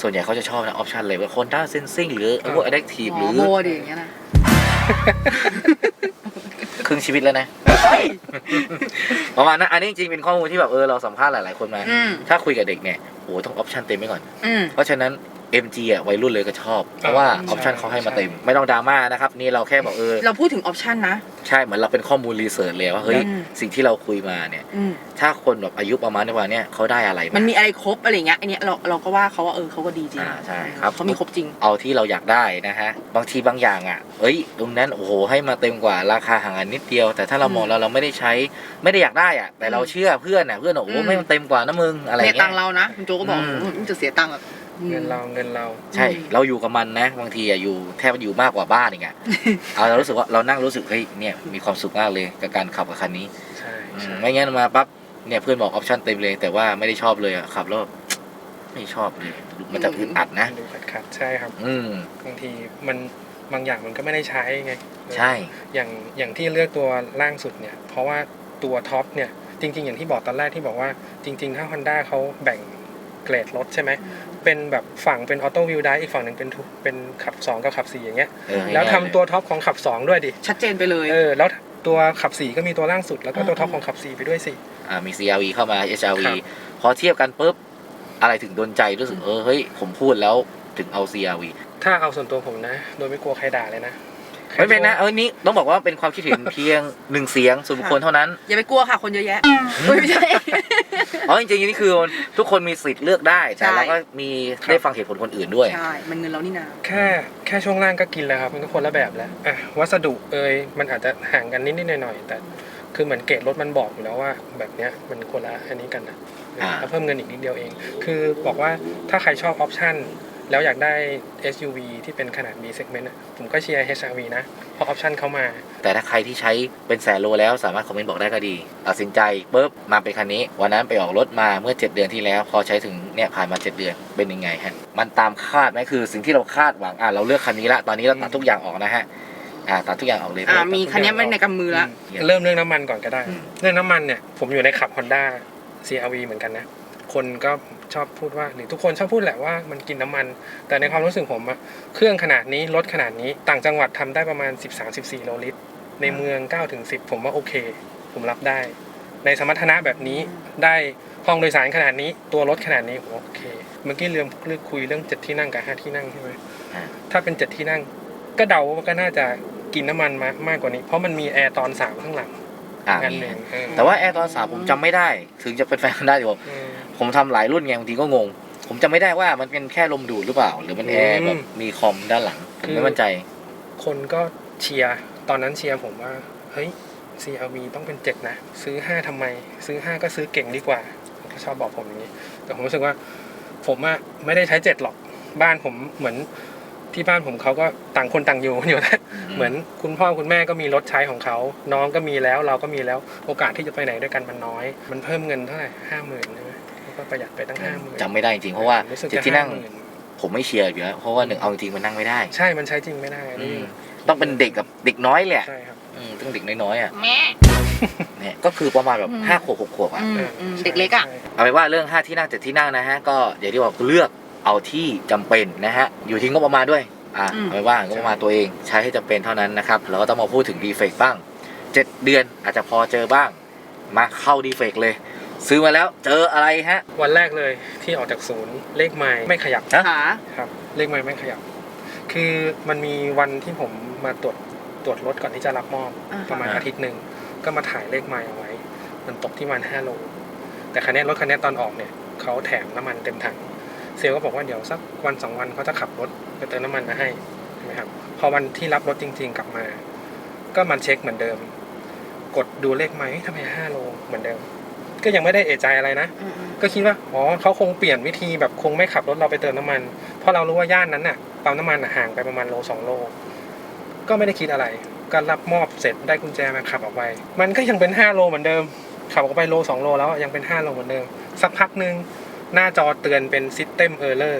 [SPEAKER 1] ส่วนใหญ่เขาจะชอบนะออปชันเลยว่าคนด้าเซนซิงหรือพวกอะแด t ทีฟ
[SPEAKER 3] ห
[SPEAKER 1] ห
[SPEAKER 3] ม
[SPEAKER 1] รืออ
[SPEAKER 3] โบดีอย่างเงี้ยนะ
[SPEAKER 1] ครึ่งชีวิตแล้วนะ ประมาณนั้นอันนี้จริงๆเป็นข้อมูลที่แบบเออเราสัมภาษณ์หลายๆคนมา
[SPEAKER 3] อืม
[SPEAKER 1] ถ้าคุยกับเด็กเนี่ยโอ้ต้องออปชันเต็มไว้ก่อน
[SPEAKER 3] อืม
[SPEAKER 1] เพราะฉะนั้น MG อะวัยรุ่นเลยก็ชอบ เพราะว่าอ
[SPEAKER 2] ใช่
[SPEAKER 1] อปชันเขาให้มาเต็ม ไม่ต้องดราม่านะครับ นี่เราแค่บอกเออ
[SPEAKER 3] เราพูดถึงออปชันนะ
[SPEAKER 1] ใช่เหมือนเราเป็นข้อมูลรีเสิร์ชเลยว่าเฮ้ย
[SPEAKER 3] อืม
[SPEAKER 1] สิ่งที่เราคุยมาเนี่ย
[SPEAKER 3] อืม
[SPEAKER 1] ถ้าคนแบบอายุประมาณนี้ว่าเนี่ยเขาได้อะไรา
[SPEAKER 3] มันมีอะไรครบอะไรเงี้ยอันเนี้ยเราเราก็ว่าเขาว่าเออเขาก็ดีจริง
[SPEAKER 1] อ่าใช่ครับ
[SPEAKER 3] เขามีครบจริง
[SPEAKER 1] เอาที่เราอยากได้นะฮะ บางทีบางอย่างอะเอ้ย ตรงนั้นโอ้โหให้มาเต็มกว่าราคาห่างกันนิดเดียว แต่ถ้าเรามองแล้วเราไม่ได้ใช้ไม่ได้อยากได้อะแต่เราเชื่อเพื่อนอะเพื่อนบอกโอ้
[SPEAKER 3] อืม
[SPEAKER 1] ไม่มันเต็มกว่านะมึงอะไร
[SPEAKER 3] เสีย
[SPEAKER 1] เงี้
[SPEAKER 3] ตั
[SPEAKER 1] ย
[SPEAKER 3] งค์เรานะคุณโจก็บอก
[SPEAKER 1] อืม
[SPEAKER 3] มึงจะเสียตังค์แบบอืม
[SPEAKER 2] เงินเราเงินเรา
[SPEAKER 1] ใช่
[SPEAKER 3] อืม
[SPEAKER 1] เราอยู่กับมันนะบางทีอะอยู่แทบอยู่มากกว่าบ้านอีกอะเอาเรารู้สึกว่าเรานั่งรู้สึกเฮ้ยเนี่ยมีความสุขมากเลยกับการขับกับคันนี้
[SPEAKER 2] ใช่
[SPEAKER 1] อืม
[SPEAKER 2] ใช่
[SPEAKER 1] ไม่งั้นมาปั๊บเนี่ยเพื่อนบอกออปชั่นเต็มเลยแต่ว่าไม่ได้ชอบเลยอะขับแล้วไม่ชอบเลยมันจะอึดอัดนะ
[SPEAKER 2] ดูขัดขัดๆใช่ครับ
[SPEAKER 1] อืม
[SPEAKER 2] บางทีมันบางอย่างมันก็ไม่ได้ใช้ไง
[SPEAKER 1] ใช่
[SPEAKER 2] อย่างอย่างที่เลือกตัวล่างสุดเนี่ย เพราะว่าตัวท็อปเนี่ยจริง ๆ อย่างที่บอกตอนแรกที่บอกว่าจริง ๆ ถ้า Honda เขาแบ่ง เกรดรถใช่ไหมเป็นแบบฝั่งเป็นออโต้วิวได้อีกฝั่งหนึ่งเป็นทุเป็นขับ 2 กับขับ 4 อย่างเงี้ย
[SPEAKER 1] เออ
[SPEAKER 2] แล้วทำ
[SPEAKER 1] ง่ายๆเลย
[SPEAKER 2] ตัวท็อปของขับ 2 ด้วยดิ
[SPEAKER 3] ชัดเจนไปเลย
[SPEAKER 2] เออแล้วตัวขับ 4 ก็มีตัวล่างสุด แล้วก็ตัวท็อป
[SPEAKER 3] อืม
[SPEAKER 2] ของขับ 4 ไปด้วยสิ
[SPEAKER 1] อ่ามี CRV เข้ามา HRV
[SPEAKER 2] ครับ
[SPEAKER 1] พอเทียบกันปุ๊บ อะไรถึงโดนใจรู้สึกเออเฮ้ย ผมพูดแล้วถึงเอา CRV
[SPEAKER 2] ถ้าเอาส่วนตัวผมนะ โดยไม่กลัวใครด่าเลยนะ
[SPEAKER 1] ไม่เป็นนะเออนี่ต้องบอกว่าเป็นความคิดเห็นเพียงหนึ่งเสียงส่วนบุคคลเท่านั้น
[SPEAKER 3] อย่าไปกลัวค่ะคนเยอะแยะเฮ้ยไม่ใช่
[SPEAKER 1] อ๋อจริงๆนี่คือทุกคนมีสิทธิ์เลือกได้แต่
[SPEAKER 3] ใช่
[SPEAKER 1] เราก็มีได้ฟังเหตุผลคนอื่นด้วย
[SPEAKER 3] ใช่มันเงินเรานี่นา
[SPEAKER 2] แค่แค่ช่วงล่างก็กินแล้วครับมันก็คนละแบบแล้วอะวัสดุเอยมันอาจจะห่างกันนิดๆหน่อยๆแต่คือเหมือนเกรดรถมันบอกอยู่แล้วว่า แบบเนี้ยมันคนละอันนี้กันนะ
[SPEAKER 1] อ่า
[SPEAKER 2] แล้วเพิ่มเงินอีกนิดเดียวเอง คือบอกว่าถ้าใครชอบออปชั่น แล้วอยากได้ SUV ที่เป็นขนาด B segment อะผมก็เชียร์ HRV นะ เพราะออปชั่นเขามา
[SPEAKER 1] แต่ถ้าใครที่ใช้เป็นแสนโลแล้วสามารถคอมเมนต์บอกได้ก็ดี ตัดสินใจปุ๊บมาเป็นคันนี้ วันนั้นไปออกรถมาเมื่อ 7 เดือนที่แล้ว พอใช้ถึงเนี่ยผ่านมา 7 เดือนเป็นยังไงฮะ มันตามคาดไหมคือสิ่งที่เราคาดหวังอะเราเลือกคันนี้ละตอนนี้เราตัดทุกอย่างออกนะฮะอ่าตัดทุกอย่างออกเลย
[SPEAKER 3] อ่ามีคันนี้มันในกำมือละ
[SPEAKER 2] อืมเริ่มเรื่องน้ำมันก่อนก็ได้
[SPEAKER 3] อืม
[SPEAKER 2] เรื่องน้ำมันเนี่ยผมอยู่ในขับ Honda CRV เหมือนกันนะคนก็ ชอบพูดว่าหรือทุกคนชอบพูดแหละว่ามันกินน้ำมัน แต่ในความรู้สึกผมอะเครื่องขนาดนี้รถขนาดนี้ต่างจังหวัดทำได้ประมาณ 13-14โลลิตร ในเมือง9ถึง10 ผมว่าโอเค ผมรับได้ ในสมรรถนะแบบนี้ได้ห้องโดยสารขนาดนี้ตัวรถขนาดนี้ผมว่าโอเค เมื่อกี้เรื่องเรื่องคุยเรื่องเจ็ดที่นั่งกับห้าที่นั่งใช่ไหม
[SPEAKER 1] อ่า
[SPEAKER 2] ถ้าเป็นเจ็ดที่นั่ง ก็เดาว่าก็น่าจะกินน้ำมันมามากกว่านี้ เพราะมันมีแอร์ตอนสามข้างหลัง
[SPEAKER 1] อ่า
[SPEAKER 2] อัน
[SPEAKER 1] มี
[SPEAKER 2] หนึ่งเออ
[SPEAKER 1] แต่ว่าแอร์ตอนสามผมจำไม่ได้ ถึงจะเป็นแฟนได้อยู่
[SPEAKER 2] เออ
[SPEAKER 1] ผมทำหลายรุ่นไงบางทีก็งง ผมจำไม่ได้ว่ามันเป็นแค่ลมดูดหรือเปล่า หรือมันแอร์
[SPEAKER 2] อืม
[SPEAKER 1] แบบมีคอมด้านหลังผมไม่มั่นใจ
[SPEAKER 2] คนก็เชียร์ตอนนั้นเชียร์ผมว่า เฮ้ย CLV ต้องเป็นเจ็ดนะ ซื้อห้าทำไม ซื้อห้าก็ซื้อเก่งดีกว่าเขาชอบบอกผมอย่างนี้ แต่ผมรู้สึกว่า ผมอะไม่ได้ใช้เจ็ดหรอกบ้านผมเหมือน ที่บ้านผมเขาก็ต่างคนต่างอยู่อยู่นะเหมือนคุณพ่อคุณแม่ก็มีรถใช้ของเขาน้องก็มีแล้วเราก็มีแล้วโอกาสที่จะไปไหนด้วยกันมันน้อย มันเพิ่มเงินเท่าไหร่ห้าหมื่นใช่ไหมแล้วก็ประหยัดไปตั้งห้าหมื่น
[SPEAKER 1] จำไม่ได้จริงๆเพราะว่า
[SPEAKER 2] รู้สึก
[SPEAKER 1] เจ็ด
[SPEAKER 2] จะ
[SPEAKER 1] ที่นั่ง
[SPEAKER 2] 50,000
[SPEAKER 1] ผมไม่เชียร์อยู่แล้วเพราะว่าหนึ่งเอาจริงๆมันนั่งไม่ได้
[SPEAKER 2] ใช่มันใช้จริงไม่ได้อัน
[SPEAKER 1] อื
[SPEAKER 2] นี้
[SPEAKER 1] มต้องเป็นเด็กกับเด็กน้อยแหละ
[SPEAKER 2] ใช่ครับ
[SPEAKER 1] อืมต้องเด็กน้อยๆอะ
[SPEAKER 3] แม่
[SPEAKER 1] เนี่ยก็คือประมาณแบบ
[SPEAKER 3] อืม
[SPEAKER 1] ห้าขวบหกขวบอะ
[SPEAKER 3] อืม
[SPEAKER 2] เออ
[SPEAKER 3] อืม
[SPEAKER 2] ใช่
[SPEAKER 3] เด็กเล็กอะ
[SPEAKER 2] ใช่
[SPEAKER 1] เอาไปนว่าเรื่องห้าที่นั่งเจ็ดที่นั่งนะฮะก็อย่างที่บอกเลือก เอาที่จำเป็นนะฮะ อยู่ที่งบประมาณด้วย อ่า
[SPEAKER 3] อืม
[SPEAKER 1] เอาไปนว่างบประมาณตัวเองใช้ให้จำเป็นเท่านั้นนะครับ เราก็ต้องมาพูดถึงดีเฟกบ้างเจ็ดเดือนอาจจะพอเจอบ้าง มาเข้าดีเฟกเลย ซื้อมาแล้วเจออะไรฮะ
[SPEAKER 2] วันแรกเลยที่ออกจากศูนย์เลขไม้ไม่ขยับ
[SPEAKER 1] ฮะ
[SPEAKER 3] ขา
[SPEAKER 2] ครับเลขไม้ไม่ขยับ คือมันมีวันที่ผมมาตรวจตรวจรถก่อนที่จะรับมอบ
[SPEAKER 3] อ่า
[SPEAKER 2] ประมาณ
[SPEAKER 1] อ่า
[SPEAKER 2] อาทิตย์หนึ่งก็มาถ่ายเลขไม้เอาไว้ มันตกที่มันห้าโลแต่คันนี้รถคันนี้ตอนออกเนี่ยเขาแถมน้ำมันเต็มถัง เซลล์ก็บอกว่าเดี๋ยวสักวันสองวันเขาจะขับรถไปเติมน้ำมันมาให้ใช่ไหมครับพอวันที่รับรถจริง ๆ กลับมา ก็มันเช็คเหมือนเดิม กดดูเลขไม้ทำไมห้าโลเหมือนเดิม ก็ยังไม่ได้เอะใจอะไรนะ
[SPEAKER 3] อืมอืม
[SPEAKER 2] ก็คิดว่าอ๋อเขาคงเปลี่ยนวิธีแบบคงไม่ขับรถเราไปเติมน้ำมันเพราะเรารู้ว่าย่านนั้นน่ะปั๊มน้ำมันน่ะห่างไปประมาณโลสองโล ก็ไม่ได้คิดอะไรก็รับมอบเสร็จได้กุญแจมาขับออกไป มันก็ยังเป็นห้าโลเหมือนเดิมขับออกไปโลสองโลแล้วยังเป็นห้าโลเหมือนเดิม สักพักหนึ่ง หน้าจอเตือนเป็น System Error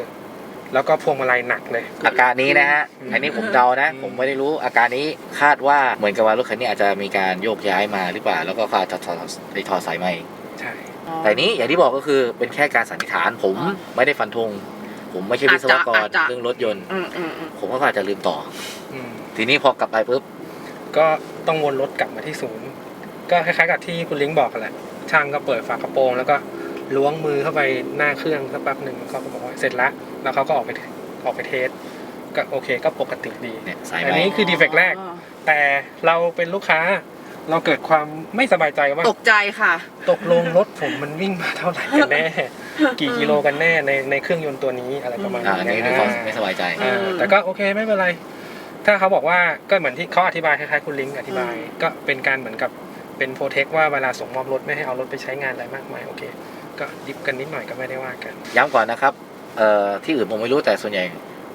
[SPEAKER 2] แล้วก็พวงมาลัยหนักเลย
[SPEAKER 1] อาการนี้นะฮะ
[SPEAKER 2] อืม
[SPEAKER 1] อันนี้ผมเดานะ
[SPEAKER 2] อืม
[SPEAKER 1] ผมไม่ได้รู้อาการนี้คาดว่าเหมือนกับว่ารถคันนี้อาจจะมีการโยกย้ายมาหรือเปล่า แล้วก็เขาอาจจะถอดไปถอดสายใหม่
[SPEAKER 2] ใช่
[SPEAKER 3] อ๋อ
[SPEAKER 1] แต่นี้อย่างที่บอกก็คือเป็นแค่การสันนิษฐาน ผม
[SPEAKER 3] อ๋อ
[SPEAKER 1] ไม่ได้ฟันธง ผมไม่ใช่วิศวกร
[SPEAKER 3] อาจจะ
[SPEAKER 1] เรื่องรถยนต์
[SPEAKER 3] อืมอืมอืม
[SPEAKER 1] ผมก็อาจจะลืมต่อ
[SPEAKER 2] อืม
[SPEAKER 1] ทีนี้พอกลับไปปุ๊บ
[SPEAKER 2] ก็ต้องวนรถกลับมาที่ศูนย์ ก็คล้ายๆกับที่คุณลิงก์บอกกันแหละช่างก็เปิดฝากระโปรงแล้วก็ ล้วงมือเข้าไปหน้าเครื่องสักแป๊บหนึ่งเขาก็บอกว่าเสร็จละแล้วเขาก็ออกไปออกไปเทสก็โอเคก็ปกติดี
[SPEAKER 1] เนี่ยสาย
[SPEAKER 2] อั
[SPEAKER 1] ให
[SPEAKER 2] น
[SPEAKER 1] ม่
[SPEAKER 2] นี้คือ defect แรก แต่เราเป็นลูกค้า เราเกิดความไม่สบายใจว่า
[SPEAKER 3] ตกใจค่ะ
[SPEAKER 2] ตกลงรถผมมันวิ่งมาเท่าไหร่กันแน่ กี่กิโลกันแน่ในในเครื่องยนต์ตัวนี้อะไรประมาณ
[SPEAKER 1] อ่าอันนี้ด้วยความ
[SPEAKER 2] อ่
[SPEAKER 1] ไม่สบายใจ
[SPEAKER 2] เออแต่ก็โอเคไม่เป็นไร ถ้าเขาบอกว่าก็เหมือนที่เขาอธิบายคล้ายๆคุณลิงก์อธิบาย
[SPEAKER 3] อืม
[SPEAKER 2] ก็เป็นการเหมือนกับเป็นโปรเทคว่าเวลาส่งมอบรถไม่ให้เอารถไปใช้งานอะไรมากมายโอเค ก็ดิบกันนิดหน่อยก็ไม่ได้ว่ากัน
[SPEAKER 1] ย้ำก่อนนะครับเอ่อที่อื่นผมไม่รู้แต่ส่วนใหญ่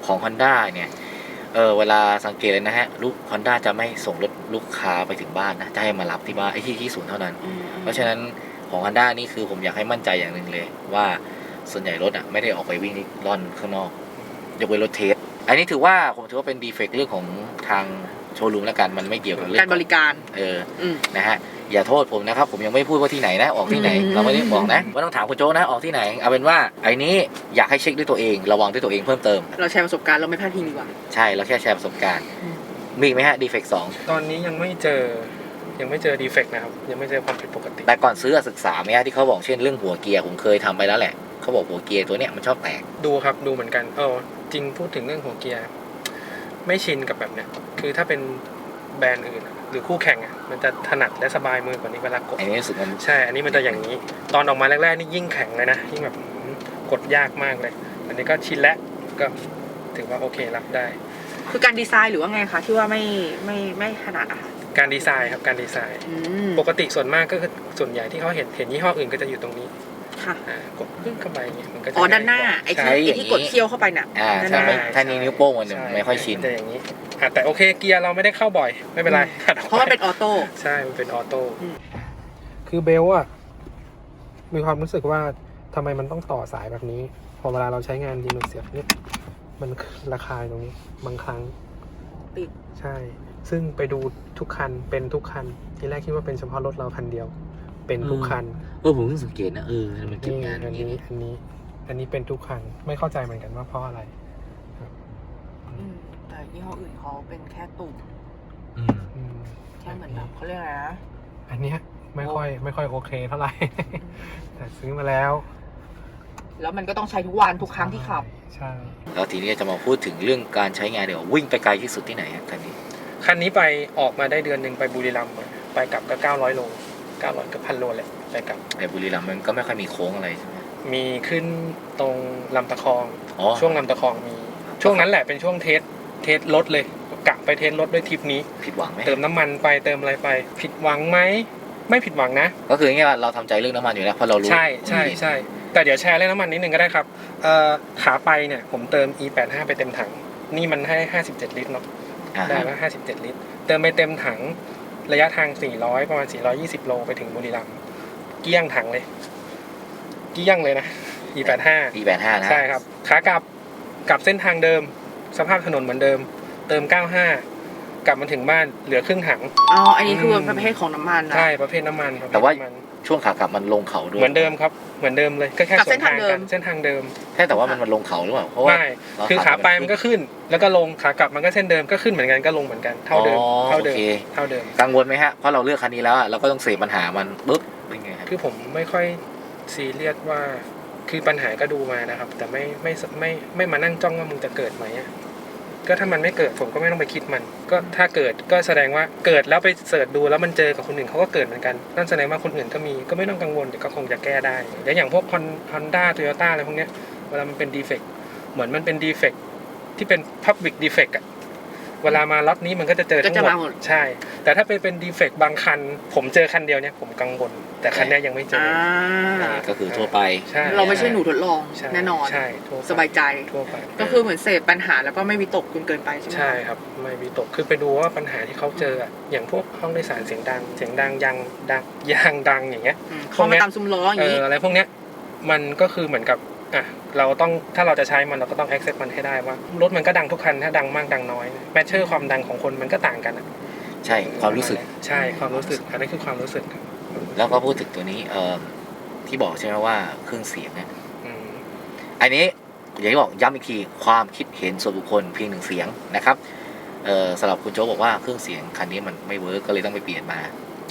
[SPEAKER 1] ของ Honda เนี่ยเออเวลาสังเกตเลยนะฮะลูก Honda จะไม่ส่งรถลูกค้าไปถึงบ้านนะจะให้มารับที่บ้านไอ้ที่ที่ศูนย์เท่านั้น
[SPEAKER 3] อืมอืม
[SPEAKER 1] เพราะฉะนั้นของ Honda นี่คือผมอยากให้มั่นใจอย่างหนึ่งเลย ว่าส่วนใหญ่รถอะไม่ได้ออกไปวิ่งร่อนข้างนอก ยกเว้นรถเทสอันนี้ถือว่าผมถือว่าเป็นดีเฟกต์เรื่องของทางโชว์รูมแล้วกันมันไม่เกี่ยวกับเรื่
[SPEAKER 3] การบริการ
[SPEAKER 1] เออ
[SPEAKER 3] อืม
[SPEAKER 1] นะฮะ อย่าโทษผมนะครับ ผมยังไม่พูดว่าที่ไหนนะออกที่ไหน
[SPEAKER 3] อืม
[SPEAKER 1] เราไม่ได้บอกนะว่าต้องถามคุณโจนะออกที่ไหนเอาเป็นว่าไอ้นี้อยากให้เช็คด้วยตัวเอง ระวังด้วยตัวเองเพิ่มเติม
[SPEAKER 3] เราแชร์ประสบการณ์เราไม่พลาดพิงดีกว่า
[SPEAKER 1] ใช่เราแค่แชร์ประสบการณ์
[SPEAKER 3] อืม
[SPEAKER 1] มีอีกไหมฮะดีเฟกสอง
[SPEAKER 2] ตอนนี้ยังไม่เจอยังไม่เจอดีเฟกนะครับยังไม่เจอความผิดปกติ
[SPEAKER 1] แต่ก่อนซื้ออะศึกษาไหมฮะที่เขาบอกเช่นเรื่องหัวเกียร์ผมเคยทำไปแล้วแหละเขาบอกหัวเกียร์ตัวเนี้ยมันชอบแตก
[SPEAKER 2] ดูครับดูเหมือนกันเออจริงพูดถึงเรื่องหัวเกียร์ไม่ชินกับแบบเนี้ยคือถ้าเป็นแบรนด์อื่นอะหรือคู่แข่งอะ มันจะถนัดและสบายมือกว่านี้เวลากด
[SPEAKER 1] อันนี้รู้สึกมัน
[SPEAKER 2] ใช่ อันนี้มันจะอย่างนี้ ตอนออกมาแรกๆนี่ยิ่งแข็งเลยนะ ยิ่งแบบหืมกดยากมากเลย อันนี้ก็ชินแล้วก็ถือว่าโอเครับได้
[SPEAKER 3] คือการดีไซน์หรือว่าไงคะที่ว่าไม่ไม่ไม่ถนัดอะค่ะ
[SPEAKER 2] การดีไซน์ครับการดีไซน์
[SPEAKER 3] อืม
[SPEAKER 2] ปกติส่วนมากก็คือส่วนใหญ่ที่เขาเห็นเห็นยี่ห้ออื่นก็จะอยู่ตรงนี้
[SPEAKER 3] ค่ะ
[SPEAKER 2] อ่ากดปึ๊กเข้าไปอย่างเงี้ยมันก็จะ
[SPEAKER 3] อ๋อด้านหน้า
[SPEAKER 2] ง่ยกว่
[SPEAKER 3] ไอ้ที่ไอ้ที่กดเคี้ยวเข้าไปน่ะ
[SPEAKER 1] อ่า
[SPEAKER 3] ด้านห
[SPEAKER 1] ถ้า
[SPEAKER 3] น้า
[SPEAKER 1] ไม่ถ้านิ้วนิ้วโป้งมันจะ
[SPEAKER 2] ใช่
[SPEAKER 1] ไม่ค่อยชิน
[SPEAKER 2] จะอย่างนี้อะแต่โอเคเกียร์เราไม่ได้เข้าบ่อย ไม่เป็นไร
[SPEAKER 3] อืม
[SPEAKER 2] หัดออก
[SPEAKER 3] เพราะว่าเป็นออโต้
[SPEAKER 2] ใช่ มันเป็นออโต้
[SPEAKER 3] อืม
[SPEAKER 2] คือเบลอะมีความรู้สึกว่าทำไมมันต้องต่อสายแบบนี้ พอเวลาเราใช้งานจริงมันเสียบเนี่ยมันราคาตรงนี้ บางครั้ง
[SPEAKER 3] ปิด
[SPEAKER 2] ใช่ ซึ่งไปดูทุกคันเป็นทุกคัน ทีแรกคิดว่าเป็นเฉพาะรถเราคันเดียว เป็นทุกคัน
[SPEAKER 1] เออผมเพิ่งสังเกตนะเออมันเก็บ
[SPEAKER 2] นี่
[SPEAKER 1] งานอ
[SPEAKER 2] อัน
[SPEAKER 1] ย่าง
[SPEAKER 2] นี้
[SPEAKER 1] นี้
[SPEAKER 2] อันนี้ อันนี้เป็นทุกคันไม่เข้าใจเหมือนกันว่าเพราะอะไร
[SPEAKER 3] อืมแต่ยี่ห้ออื่นเขาเป็นแค่ตุ่ม
[SPEAKER 1] อืม
[SPEAKER 2] อืม
[SPEAKER 3] แค่เหมือนแบบเขาเรียกอะไรนะ
[SPEAKER 2] อันเนี้ยไม่ค่อย ไม่ค่อยโอเคเท่าไหร่แต่ซื้อมาแล้ว
[SPEAKER 3] แล้วมันก็ต้องใช้ทุกวันทุกครั้งที่ขับ
[SPEAKER 2] ใช่
[SPEAKER 1] แล้วทีนี้จะมาพูดถึงเรื่องการใช้งานเดี๋ยววิ่งไปไกลที่สุดที่ไหนครับคันนี้
[SPEAKER 2] คันนี้ไปออกมาได้เดือนหนึ่งไปบุรีรัมย์มาไปกลับก็900โล 900กับพันโลแหละไปกลับ
[SPEAKER 1] แต่บุรีรัมย์มันก็ไม่ค่อยมีโค้งอะไรใช่ไหม
[SPEAKER 2] มีขึ้นตรงลำตะคอง
[SPEAKER 1] อ๋อ
[SPEAKER 2] ช่วงลำตะคองมี ช่วงนั้นแหละเป็นช่วงเทสเทสรถเลยกะไปเทสรถด้วยทริปนี้
[SPEAKER 1] ผิดหวังไหม
[SPEAKER 2] เติมน้ำมันไปเติมอะไรไป ผิดหวังไหมไม่ผิดหวังนะ
[SPEAKER 1] ก็คือง่ายๆว่าเราทำใจเรื่องน้ำมันอยู่แล้วเพราะเรารู้
[SPEAKER 2] ใช่ใช่ใช่แต่เดี๋ยวแชร์เรื่องน้ำมันนิดนึงก็ได้ครับเอ่อขาไปเนี่ยผมเติม e85 ไปเต็มถัง นี่มันให้ 57 ลิตรเนาะ
[SPEAKER 1] อ่า
[SPEAKER 2] ได้แล้ว57 ลิตร เติมไปเต็มถัง ระยะทาง 400 ประมาณ 420 โลไปถึงบุรีรัมย์เกลี้ยงถังเลย เกลี้ยงเลยนะ e85
[SPEAKER 1] ดีแปดห้านะ
[SPEAKER 2] ใช่ครับ ขากลับกลับเส้นทางเดิม สภาพถนนเหมือนเดิม เติม 95 กลับมาถึงบ้านเหลือครึ่งถัง
[SPEAKER 3] อ๋อ อันนี้คือประเภทของน้ำมันนะ
[SPEAKER 2] ใช่ ประเภทน้ำมันประเภท
[SPEAKER 1] แต่ว่า
[SPEAKER 2] น้ำมัน
[SPEAKER 1] ช่วงขากลับมันลงเขาด้วย
[SPEAKER 2] เหมือนเดิมครับเหมือนเดิมเลยก็แค่
[SPEAKER 3] กับ
[SPEAKER 2] สว
[SPEAKER 3] เส้
[SPEAKER 2] น
[SPEAKER 3] น
[SPEAKER 2] ทา
[SPEAKER 3] ทางงเดิ
[SPEAKER 2] กั
[SPEAKER 3] ม
[SPEAKER 2] นเส้นทางเดิม
[SPEAKER 1] ใช่แต่ว่ามันมันลงเขาหรือเปล่าเพราะว่า
[SPEAKER 2] ไม่
[SPEAKER 1] เร
[SPEAKER 2] คือ
[SPEAKER 1] ขั
[SPEAKER 2] ขา
[SPEAKER 1] บ
[SPEAKER 2] ไปมันก็ขึ้น แล้วก็ลงขากลับมันก็เส้นเดิมก็ขึ้นเหมือนกันก็ลงเหมือนกันเท่าเดิม
[SPEAKER 1] อ๋อ
[SPEAKER 2] เท่าเดิ
[SPEAKER 1] โอ
[SPEAKER 2] ม
[SPEAKER 1] เค
[SPEAKER 2] เท่าเดิม
[SPEAKER 1] กังวลไหมฮะเพราะเราเลือกคันนี้แล้วอะเราก็ต้องเสพปัญหามันปุ๊บเป็นไงครับ
[SPEAKER 2] คือผมไม่ค่อยซีเรียสว่าคือปัญหาก็ดูมานะครับ แต่ไม่ไม่ไม่ไม่มานั่งจ้องว่ามึงจะเกิดไหมอะ ก็ถ้ามันไม่เกิดผมก็ไม่ต้องไปคิดมัน ก็ถ้าเกิดก็แสดงว่าเกิดแล้วไปเสิร์ชดูแล้วมันเจอกับคนอื่นเขาก็เกิดเหมือนกัน นั่นแสดงว่าคนอื่นก็มีก็ไม่ต้องกังวลเดี๋ยวก็คงจะแก้ได้แล้วอย่างพวกฮอนด้าโตโยต้าอะไรพวกเนี้ยเวลามันเป็นดีเฟกเหมือนมันเป็นดีเฟกที่เป็น Public Defect อะ เวลามาล็อตนี้มันก็จะเจอ
[SPEAKER 3] ก็
[SPEAKER 2] ทั้ง
[SPEAKER 3] จะ
[SPEAKER 2] หม
[SPEAKER 3] มา
[SPEAKER 2] ด
[SPEAKER 3] หมด
[SPEAKER 2] ใช่ แต่ถ้าเป็นเป็นดีเฟกบางคัน ผมเจอคันเดียวเนี่ยผมกังวลแต่คันเนี้ยยังไม่เจอ
[SPEAKER 3] อ่า
[SPEAKER 2] อ
[SPEAKER 1] ก็คือทั่วไป
[SPEAKER 2] ใช่
[SPEAKER 3] เราไม่ใช่หนูทดลอง
[SPEAKER 2] ใช่
[SPEAKER 3] แน่นอน
[SPEAKER 2] ใช่ทั่วไป
[SPEAKER 3] สบายใจ
[SPEAKER 2] ทั่วไป
[SPEAKER 3] ก็คือเหมือนเสพปัญหาแล้วก็ไม่วิตกจนเกินไปใช่ไหม
[SPEAKER 2] ใช่ครับไม่มีตกคือไปดูว่าปัญหาที่เขาเจออะอย่างพวกห้องโดยสารเสียงดังเสียงดังยางดังยางดังอย่างเงี้ย
[SPEAKER 3] อืมเข้ามาตามซุ้มล้ออย่า
[SPEAKER 2] เอง
[SPEAKER 3] นี้
[SPEAKER 2] ออะไรพวกเนี้ยมันก็คือเหมือนกับ อะเราต้องถ้าเราจะใช้มันเราก็ต้อง accept มันให้ได้ว่ารถมันก็ดังทุกคันถ้าดังมากดังน้อยแมทเชอร์ความดังของคนมันก็ต่างกันอะ
[SPEAKER 1] ใช่ความรู้สึก
[SPEAKER 2] ใช่ความรู้สึกอันนี้คือความรู้สึกครับ
[SPEAKER 1] แล้วก็พูดถึงตัวนี้เอ่อที่บอกใช่ไหมว่าเครื่องเสียงเนี่ย
[SPEAKER 2] อืม
[SPEAKER 1] อันนี้อย่างที่บอกย้ำอีกทีความคิดเห็นส่วนบุคคลเพียงหนึ่งเสียงนะครับเอ่อสำหรับคุณโจ๊กบอกว่าเครื่องเสียงคันนี้มันไม่เวิร์กก็เลยต้องไปเปลี่ยนมา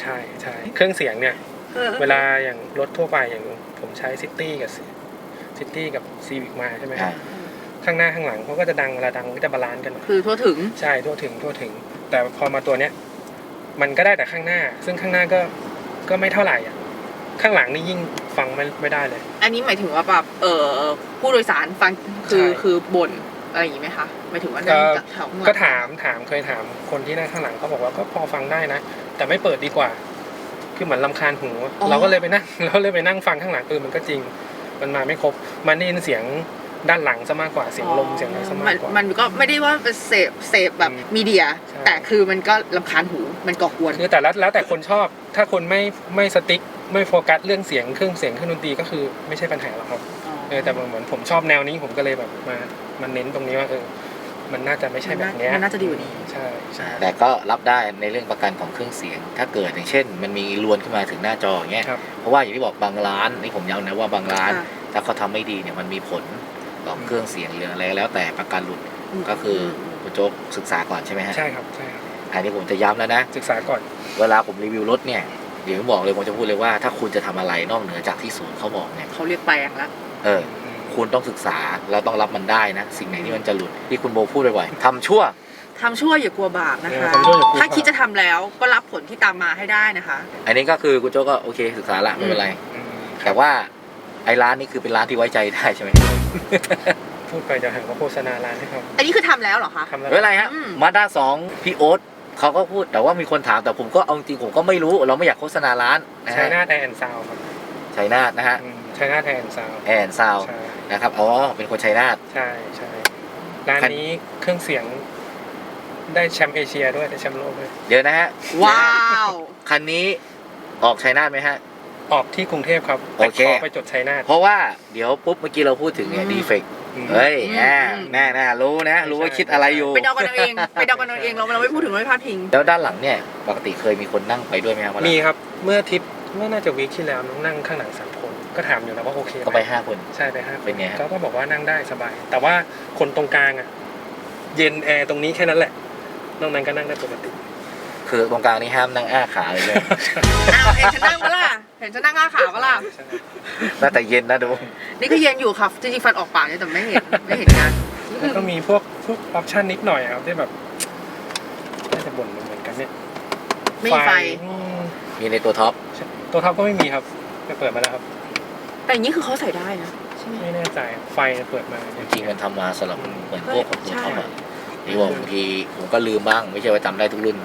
[SPEAKER 2] ใช่ใช่เครื่องเสียงเนี่ย เวลาอย่างรถทั่วไปอย่างผมใช้ซิตี้กับ ซิตี้กับซีวิกมาใช่ไหมครั
[SPEAKER 1] อ่า
[SPEAKER 2] บข้างหน้าข้างหลังเขาก็จะดังเวลาดังก็จะบาลานซ์กัน
[SPEAKER 3] คือทั่วถึง
[SPEAKER 2] ใช่ทั่วถึงทั่วถึง แต่พอมาตัวเนี้ยมันก็ได้แต่ข้างหน้า ซึ่งข้างหน้าก็ก็ไม่เท่าไหร่อะข้างหลังนี่ยิ่งฟังไม่ไม่ได้เลย
[SPEAKER 3] อันนี้หมายถึงว่าแบบเออผู้โดยสารฟังคือ
[SPEAKER 2] ใช่
[SPEAKER 3] คือบ่นอะไรอย่างนี้ไหมคะหมายถึงว่า
[SPEAKER 2] ก็
[SPEAKER 3] จากแถวข้งหลัง
[SPEAKER 2] ก็ถามถามเคยถามคนที่นั่งข้างหลังเขาบอกว่าก็พอฟังได้นะ แต่ไม่เปิดดีกว่า คือเหมือนลำคาญหูเราก็เลยไปนั่งเราเลยไปนั่งฟังข้างหลังเออมันก็จริง มันมาไม่ครบ มันได้ยินเสียงด้านหลังซะมากกว่าเสียงลมเสียงอะไรซะ
[SPEAKER 3] มั
[SPEAKER 2] มานกกว่า
[SPEAKER 3] มันก็ไม่ได้ว่าเป็นเสพเสพแบบ
[SPEAKER 2] อืม
[SPEAKER 3] มีเดีย
[SPEAKER 2] ใช่
[SPEAKER 3] แต่คือมันก็ลำคาญหูมันก่อกวน
[SPEAKER 2] คือแต่แล้วแล้วแต่คนชอบ ถ้าคนไม่ไม่สติ๊กไม่โฟกัสเรื่องเสียงเครื่องเสียงเครื่องดนตรีก็คือไม่ใช่ปัญหาหรอกครับเออแต่เหมือนผมชอบแนวนี้ผมก็เลยแบบมามันเน้นตรงนี้ว่าเออ มันน่าจะไม่ใช่แบบเนี้ย
[SPEAKER 3] มันน่าจะดีกว่านี้
[SPEAKER 2] ใช่ใช่
[SPEAKER 1] แต่ก็รับได้ในเรื่องประกันของเครื่องเสียง ถ้าเกิดอย่างเช่น มันมีรวนขึ้นมาถึงหน้าจออย่างเงี้ย
[SPEAKER 2] ครับ
[SPEAKER 1] เพราะว่าอย่างที่บอกบางร้านนี่ผมย้ำนะว่าบางร้าน
[SPEAKER 3] ค่ะ
[SPEAKER 1] ถ้าเขาทำไม่ดีเนี่ยมันมีผลต่อเครื่องเสียงหรืออะไรแล้วแต่ประกันหลุด
[SPEAKER 3] ม
[SPEAKER 1] ก็คือคุณโจ๊กศึกษาก่อนใช่ไหมฮะ
[SPEAKER 2] ใช่ครับใช่ครับ
[SPEAKER 1] อันนี้ผมจะย้ำแล้วนะ
[SPEAKER 2] ศึกษาก่อน
[SPEAKER 1] เวลาผมรีวิวรถเนี่ยเดี๋ยวผมบอกเลยผมจะพูดเลยว่าถ้าคุณจะทำอะไรนอกเหนือจากที่ศูนย์เขาบอกเนี่ย
[SPEAKER 3] เขาเรียกแปลงละ
[SPEAKER 1] เออ คุณต้องศึกษาแล้วต้องรับมันได้นะ สิ่งไหนที่มันจะหลุดที่คุณโบพูดบ่อยๆทำชั่ว
[SPEAKER 3] ทำชั่วอย่ากลัวบาปนะคะ
[SPEAKER 2] เออทำชั่วอย่ากลัวบาป
[SPEAKER 3] ถ้าคิดจะทำแล้วก็รับผลที่ตามมาให้ได้นะคะ
[SPEAKER 1] อันนี้ก็คือคุณโจ๊กก็โอเคศึกษาละไม่เป็นไร
[SPEAKER 2] อืม
[SPEAKER 1] แต่ว่าไอ้ร้านนี้คือเป็นร้านที่ไว้ใจได้ใช่ไหม
[SPEAKER 2] พูดไปเดี๋ยวหาว่าโฆษณาร้านให้เขา
[SPEAKER 3] อันนี้คือทำแล้วเหรอคะ
[SPEAKER 2] ทำแล้ว
[SPEAKER 1] ไม่เป็นไรฮะ
[SPEAKER 3] อืม
[SPEAKER 1] มาด้าสองพี่โอ๊ตเขาก็พูดแต่ว่ามีคนถามแต่ผมก็เอาจริงๆผมก็ไม่รู้เราไม่อยากโฆษณาร้านนะ
[SPEAKER 2] ใช้
[SPEAKER 1] ฮะ
[SPEAKER 2] หน้าแทนซาวครับ
[SPEAKER 1] ชัยนาทนะฮะ
[SPEAKER 2] อืมใช้หน้าแทนซาว
[SPEAKER 1] แอนซาว
[SPEAKER 2] ใช่
[SPEAKER 1] นะครับ อ๋อ เป็นคนชัยนาท
[SPEAKER 2] ใช่ใช่ร้านนี้เครื่องเสียงได้แชมป์เอเชียด้วยได้แชมป์โลกด้วย
[SPEAKER 1] เดี๋ยวนะฮะ
[SPEAKER 3] ว้าว
[SPEAKER 1] คันนี้ออกชัยนาทไหมฮะ
[SPEAKER 2] ออกที่กรุงเทพครับแต่
[SPEAKER 1] โอเค
[SPEAKER 2] ขอไปจดชัยนาท
[SPEAKER 1] เพราะว่าเดี๋ยวปุ๊บเมื่อกี้เราพูดถึงเนี่ย
[SPEAKER 3] อืม
[SPEAKER 1] ดีเฟก
[SPEAKER 2] อืม
[SPEAKER 1] เฮ้ย
[SPEAKER 3] อืม
[SPEAKER 1] แน่
[SPEAKER 3] อืม
[SPEAKER 1] แน่แน่รู้นะ รู้ว่า
[SPEAKER 2] ใช่
[SPEAKER 1] คิดอะไรอยู่
[SPEAKER 3] ไปเดากันเอาเองไปเดากันเอาเองเราเราไม่พูดถึงเราไม่พลาดพิง
[SPEAKER 1] แล้วด้านหลังเนี่ย ปกติเคยมีคนนั่งไปด้วยไหมครับเวลา
[SPEAKER 2] มีครับ เมื่อทริปเมื่อน่าจะวีคที่แล้วน้องนั่งข้างหลังสามคน ก็ถามอยู่นะว่าโอเคหม
[SPEAKER 1] ก็ไปห้าคน
[SPEAKER 2] ใช่ไปห้าค
[SPEAKER 1] เป็นไงฮะ
[SPEAKER 2] ก็ก็บอกว่านั่งได้สบาย แต่ว่าคนตรงกลางอะ เย็นแอร์ตรงนี้แค่นั้นแหละ นอกนั้นก็นั่งได้ปกติ
[SPEAKER 1] คือตรงกลางนี่ห้ามนั่งอ้าขาเลยเลย
[SPEAKER 3] อ้าวเห็นฉันนั่งปะล่ะเห็นฉันนั่งอ้าขาปะล่ะ
[SPEAKER 2] ใช่
[SPEAKER 1] น่าแต่เย็นนะดู
[SPEAKER 3] นี่ก็เย็นอยู่ค่ะจริงๆฟันออกปากเนี่ยแต่ไม่เห็นไม่เห็นกัน
[SPEAKER 2] แล้วก็มีพวกพวกออปชันนิดหน่อยครับที่แบบน่าจะบ่นเหมือนกันเนี่ย
[SPEAKER 3] ไม่มีไฟ
[SPEAKER 2] อืม
[SPEAKER 1] มีในตัวท็อป
[SPEAKER 2] ตัวท็อปก็ไม่มีครับไปเปิดมาแล้วครับ
[SPEAKER 3] แต่อย่างนี้คือเขาใส่ได้นะใช่ไหม
[SPEAKER 2] ไม่แน่ใจไฟเปิดมา
[SPEAKER 1] จริงๆมันทำมาสำหรับเหมือนพวกของตัว
[SPEAKER 3] ใช่
[SPEAKER 1] ท็อปอะนี่บอกบางทีผมก็ลืมบ้าง ไม่ใช่ว่าจำได้ทุกรุ่น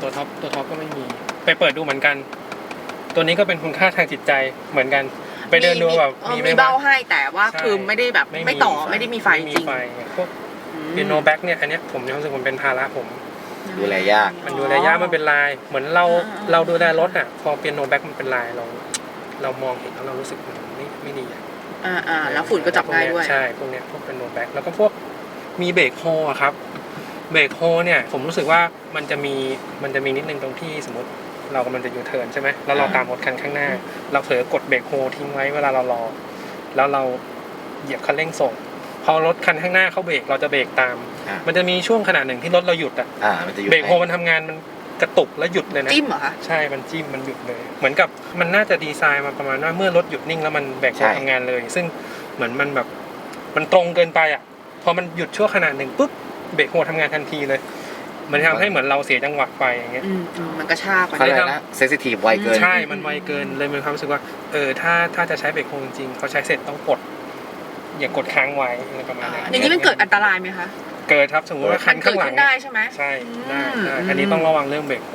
[SPEAKER 2] ตัวท็อปตัวท็อปก็ไม่มี ไปเปิดดูเหมือนกัน ตัวนี้ก็เป็นคุณค่าทางจิตใจเหมือนกัน ไปเดินดูแบบ
[SPEAKER 3] เออ
[SPEAKER 2] มีไหม
[SPEAKER 3] มี
[SPEAKER 2] วะ
[SPEAKER 3] เบ้าให้แต่ว่า
[SPEAKER 2] ใช่
[SPEAKER 3] คือไม่ได้แบบไม่ต่อไม่ได้มีไฟจริง
[SPEAKER 2] ไฟพวก
[SPEAKER 3] อืม
[SPEAKER 2] เปียโนแบ็กเนี่ยอันเนี้ยผมรู้สึกมันเป็นภาระผม
[SPEAKER 1] ดูแลยาก
[SPEAKER 2] มันดูแลยากมันเป็นลาย เหมือนเรา
[SPEAKER 3] อ่า
[SPEAKER 2] เราดูแลรถอะ พอเปียโนแบ็กมันเป็นลายเรา เรามองเห็นแล้วเรารู้สึกมัน ไม่ไม่ดีอะ
[SPEAKER 3] อ่าอ่าแล้วฝุ่นก็จับได้ด้วย
[SPEAKER 2] ใช่พวกเนี้ยพวกเป็นโนแบ็กแล้วก็พวกมีเบรกโฮอะครับเบรกโฮเนี่ยผมรู้สึกว่ามันจะมีมันจะมีนิดนึงตรงที่สมมติเรากำลังจะยูเทิร์นใช่ไหมแล้วเรา
[SPEAKER 1] อ่า
[SPEAKER 2] ตามรถคันข้างหน้า เราเผลอกดเบรกโฮทิ้งไว้เวลาเรารอ แล้วเราเหยียบคันเร่งส่ง พอรถคันข้างหน้าเขาเบรกเราจะเบรกตาม
[SPEAKER 1] อ่า
[SPEAKER 2] มันจะมีช่วงขนาดหนึ่งที่รถเราหยุดอะ
[SPEAKER 1] อ่ามันจะอยู่
[SPEAKER 2] เบรกโฮ
[SPEAKER 1] ให้
[SPEAKER 2] มันทำงานมัน กระตุกแล้วหยุดเลยนะ
[SPEAKER 3] จิ้มเหรอคะ
[SPEAKER 2] ใช่มันจิ้มมันหยุดเลย เหมือนกับมันน่าจะดีไซน์มาประมาณว่าเมื่อรถหยุดนิ่งแล้วมันแบก
[SPEAKER 1] ใช่
[SPEAKER 2] ทำงานเลย ซึ่งเหมือนมันแบบมันตรงเกินไปอะพอมันหยุดชั่วขณะหนึ่งปุ๊บเบรกโฮทำงานทันทีเลย มันทำให้เหมือนเราเสียจังหวะไปอย่างเงี้ย
[SPEAKER 3] อืมอืมมันกระชากไป
[SPEAKER 1] เขาเรียกอะไรนะเซนซิทีฟไวเกิน
[SPEAKER 2] ใช่มันไวเกินเลยมีความรู้สึกว่าเออถ้าถ้าจะใช้เบรกโฮจริงๆเขาใช้เสร็จต้องกดอย่ากดค้างไว้อะไรประมาณนั้น
[SPEAKER 3] อย่างนี้มันเกิดอันตรายไหมคะ
[SPEAKER 2] เกิดครับสมมติว่าคั
[SPEAKER 3] มันน
[SPEAKER 2] ข้า
[SPEAKER 3] เกิด
[SPEAKER 2] งหลั
[SPEAKER 3] ขึ้
[SPEAKER 2] ง
[SPEAKER 3] นได้ใช่ไหม
[SPEAKER 2] ใช่ได้
[SPEAKER 3] อืม
[SPEAKER 2] ได้อันนี้ต้องระวังเรื่องเบรกโฮ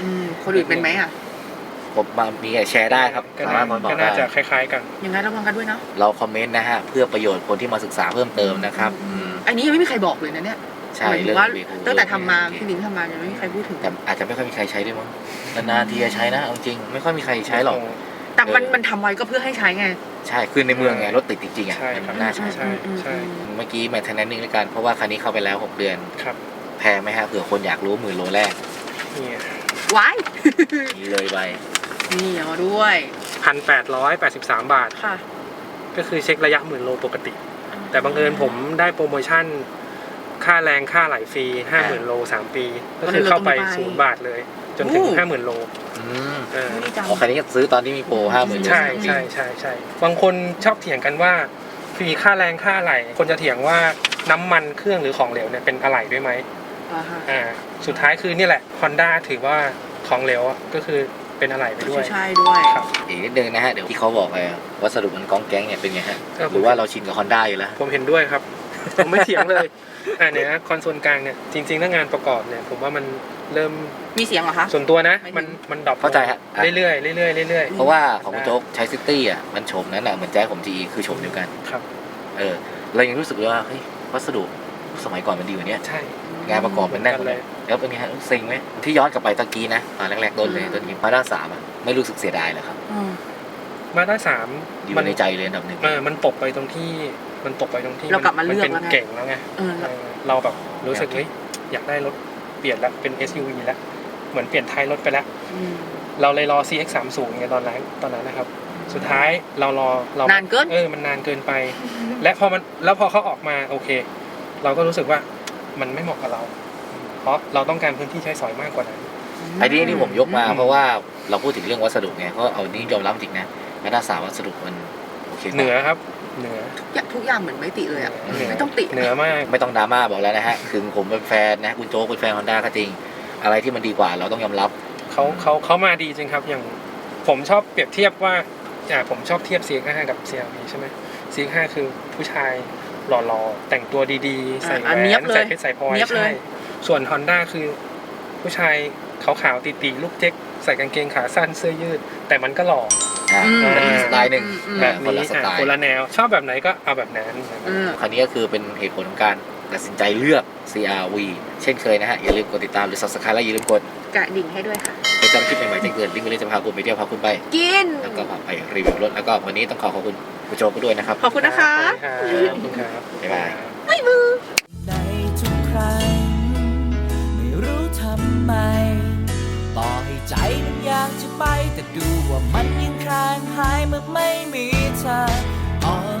[SPEAKER 3] อืมคนอื่นเป็นไหมอะ
[SPEAKER 1] ผมมามีแชร์ได้ครับ
[SPEAKER 2] ก็
[SPEAKER 1] สา
[SPEAKER 2] น่า
[SPEAKER 1] มารถมาบอก
[SPEAKER 2] ก็
[SPEAKER 1] ได้
[SPEAKER 2] น่าจะคล้าย ๆ กัน
[SPEAKER 3] อย่างนั้นระวังกันด้วยเนาะ
[SPEAKER 1] เราคอมเมนต์นะฮะ เพื่อประโยชน์คนที่มาศึกษาเพิ่มเติมนะครับ
[SPEAKER 3] อื
[SPEAKER 1] อื
[SPEAKER 3] ม
[SPEAKER 1] ม
[SPEAKER 3] อันนี้ยังไม่มีใครบอกเลยนะเนี่ย
[SPEAKER 1] ใช่
[SPEAKER 3] หมายถึ
[SPEAKER 1] เรื่องง
[SPEAKER 3] ว่า
[SPEAKER 1] เบรกโฮ
[SPEAKER 3] ตั้งแต่ทำมา
[SPEAKER 1] เรื่อง
[SPEAKER 3] พี่ลิงทำมายังไม่มีใครพูดถึง
[SPEAKER 1] แต่อาจจะไม่ค่อยมีใครใช้ด้วยมั้งนานๆทีจะใช้นะเอาจริง ไม่ค่อยมีใครใช้หรอก
[SPEAKER 3] แต่มัน
[SPEAKER 1] เออ
[SPEAKER 3] มันทำไว้ก็เพื่อให้ใช้ไง
[SPEAKER 1] ใช่คือในเมืองไงรถติดจริงๆอะ
[SPEAKER 2] ใช่ครับ
[SPEAKER 1] มันน่าใช้
[SPEAKER 2] ใช่ใช่
[SPEAKER 1] เมื่อกี้แมทเทนแนนนิ่งด้วยกันเพราะว่าคันนี้เข้าไปแล้ว 6 เดือน
[SPEAKER 2] ครับ
[SPEAKER 1] แพงไหมฮะเผื่อคนอยากรู้หมื่นโลแรก
[SPEAKER 2] นี่
[SPEAKER 3] ว้าย
[SPEAKER 1] นี่เลยไป
[SPEAKER 3] นี่เอามาด้วย
[SPEAKER 2] พันแปดร้อยแปดสิบสามบาท
[SPEAKER 3] ค่ะ
[SPEAKER 2] ก็คือเช็คระยะหมื่นโลปกติ แต่บังเอิญผมได้โปรโมชั่น ค่าแรงค่าไหลฟรีห้าหมื่นโลสามปี ก็คือเข้าไปศูนย์บาทเลย จนถึงห้าหมื่นโล
[SPEAKER 1] อืม
[SPEAKER 2] เออ
[SPEAKER 3] ไม่ได้จัง
[SPEAKER 1] อ๋อคันนี้ซื้อตอนที่มีโปรห้าหมื่น
[SPEAKER 2] ใช่ใช่ใช่ใช่บางคนชอบเถียงกันว่าฟรีค่าแรงค่าอะไหล่คนจะเถียงว่าน้ำมันเครื่องหรือของเหลวเนี่ยเป็นอะไหล่ด้วยไหม
[SPEAKER 3] อ่าฮะ
[SPEAKER 2] อ่าสุดท้ายคือนี่แหละ Honda ถือว่าของเหลวอะก็คือเป็นอะไหล่ไปด้วย
[SPEAKER 3] ใช่ด้วย
[SPEAKER 2] ครับ
[SPEAKER 1] อีกนิดนึงนะฮะ เดี๋ยวที่เขาบอกไปอะวัสดุมันก้องแก๊งเนี่ยเป็นไงฮะ
[SPEAKER 2] เออผม
[SPEAKER 1] หรือว่าเราชินกับฮอนด้าอยู่แล้ว
[SPEAKER 2] ผมเห็นด้วยครับ ผมไม่เถียงเลยอ่าเนี่ยนะคอนโซลกลางเนี่ยจริงๆถ้างานประกอบเนี่ยผมว่ามันเริ่ม
[SPEAKER 3] มีเสียงเหรอคะ
[SPEAKER 2] ส่วนตัวนะ
[SPEAKER 3] ไม่ถึง
[SPEAKER 2] มันมันดรอป
[SPEAKER 1] เข้าใจฮะอะ
[SPEAKER 2] เรื่อยๆเรื่อยๆเรื่อย
[SPEAKER 1] เพราะว่าของคุณโจ๊กใช้ซิตี้อะมันโฉมนั้นอะเหมือนแจ๊สผมจีคือโฉมเดียวกัน
[SPEAKER 2] ๆครับ
[SPEAKER 1] เออเรายังรู้สึกเลยว่าเฮ้ยวัสดุสมัยก่อนมันดีกว่านี้
[SPEAKER 2] ใช่
[SPEAKER 1] งานประกอบมันแน่นกว่านี้แล้วเป็นไงฮะเซ็งไหมที่ย้อนกลับไปตะกี้นะตอนแรกๆต้นเลยต้นนี้มาด้านสามอะไม่รู้สึกเสียดายเหรอครับ
[SPEAKER 3] อืม
[SPEAKER 2] มาด้าสาม
[SPEAKER 1] อยู่
[SPEAKER 2] มั
[SPEAKER 1] ในใจเลยอันดับหนึ่ง
[SPEAKER 2] เออมันตกไปตรงที่ มันตกไปตรงที่
[SPEAKER 3] เรากลับมาเลือก
[SPEAKER 2] น
[SPEAKER 3] แล้วไง
[SPEAKER 2] เก่งแล้วไง
[SPEAKER 3] เออ
[SPEAKER 2] เออเราแบบรู้สึกเฮ้ยอยากได้รถเปลี่ยนแล้วเป็น SUV แล้วเหมือนเปลี่ยนท้ายรถไปแล้ว
[SPEAKER 3] อืม
[SPEAKER 2] เราเลยรอ CX 3 0ไงตอนนั้นตอนนั้นนะครับ สุดท้ายเรารอเรา
[SPEAKER 3] นานเกิน
[SPEAKER 2] เออมันนานเกินไป และพอมันแล้วพอเขาออกมาโอเค เราก็รู้สึกว่ามันไม่เหมาะกับเรา เพราะเราต้องการพื้นที่ใช้สอยมากกว่านั้น
[SPEAKER 1] ไอ้นี่ที่ผมยกมา
[SPEAKER 2] อืม
[SPEAKER 1] เพราะว่าเราพูดถึงเรื่องวัสดุไงเพราะเอานี่ยอมรับจริงนะมาด้านสามวัสดุมันโอเคกว่า
[SPEAKER 2] เหนือครับ เหนือ
[SPEAKER 3] ทุกอย่างทุกอย่างเหมือนไม่ติเลยอะ
[SPEAKER 2] เหนื
[SPEAKER 3] ไม่ต้องติ
[SPEAKER 2] เหนือมาก
[SPEAKER 1] ไม่ต้องดราม่าบอกแล้วนะฮะถึงผมเป็นแฟนนะคุณโจ๊กเป็นแฟนฮอนด้าก็จริง อะไรที่มันดีกว่าเราต้องยอมรับ
[SPEAKER 2] เขาเขาเขามาดีจริงครับอย่างผมชอบเปรียบเทียบว่าอ่าผมชอบเทียบ CX5 กับ CRV ใช่ไหม CX5 คือผู้ชายหล่อๆ แต่งตัวดีๆ ใส่แหว
[SPEAKER 3] อะเนี๊ยบ
[SPEAKER 2] น
[SPEAKER 3] เลย
[SPEAKER 2] ใส่เพชรใส่พลอย
[SPEAKER 3] เนี๊ยบเล
[SPEAKER 2] ใช่
[SPEAKER 3] ย
[SPEAKER 2] ส่วน Honda คือผู้ชายขาวๆตีๆลูกเจ๊กใส่กางเกงขาสั้นเสื้อยืด แต่มันก็หล่อ
[SPEAKER 1] อ่า
[SPEAKER 3] อืม
[SPEAKER 1] มันอีกสไตล์หนึ่ง
[SPEAKER 3] อืม
[SPEAKER 2] แบบ
[SPEAKER 1] คน
[SPEAKER 2] นี้
[SPEAKER 1] ละส
[SPEAKER 2] อะ
[SPEAKER 1] ไตล์
[SPEAKER 2] คนละแนว ชอบแบบไหนก็เอาแบบนั้น
[SPEAKER 3] อืม
[SPEAKER 1] คันนี้ก็คือเป็นเหตุผลของการตัดสินใจเลือก CRV เช่นเคยนะฮะ อย่าลืมกดติดตามหรือ subscribe และอย่าลืมกด
[SPEAKER 3] กระดิ่งให้ด้วยค่ะ
[SPEAKER 1] เพื่อจำคลิปใหม่ๆแจ้งเตือนลิงก์ไปเลยจะพาคุณไปเที่ยวพาคุณไป
[SPEAKER 3] กิน
[SPEAKER 1] แล้วก็พาไปรีวิวรถแล้วก็วันนี้ต้องขอขอบคุณคุณโจ๊กด้วยนะครับ
[SPEAKER 3] ขอบคุณนะคะ
[SPEAKER 2] ขอบคุณครับ
[SPEAKER 1] บ๊ายบาย
[SPEAKER 4] ในทุกครั้ง ไม่รู้ทำไม ต่อให้ใจมันอยากจะไป แต่ดูว่ามันยังคลางหายเมื่อไม่มีเธออ่อน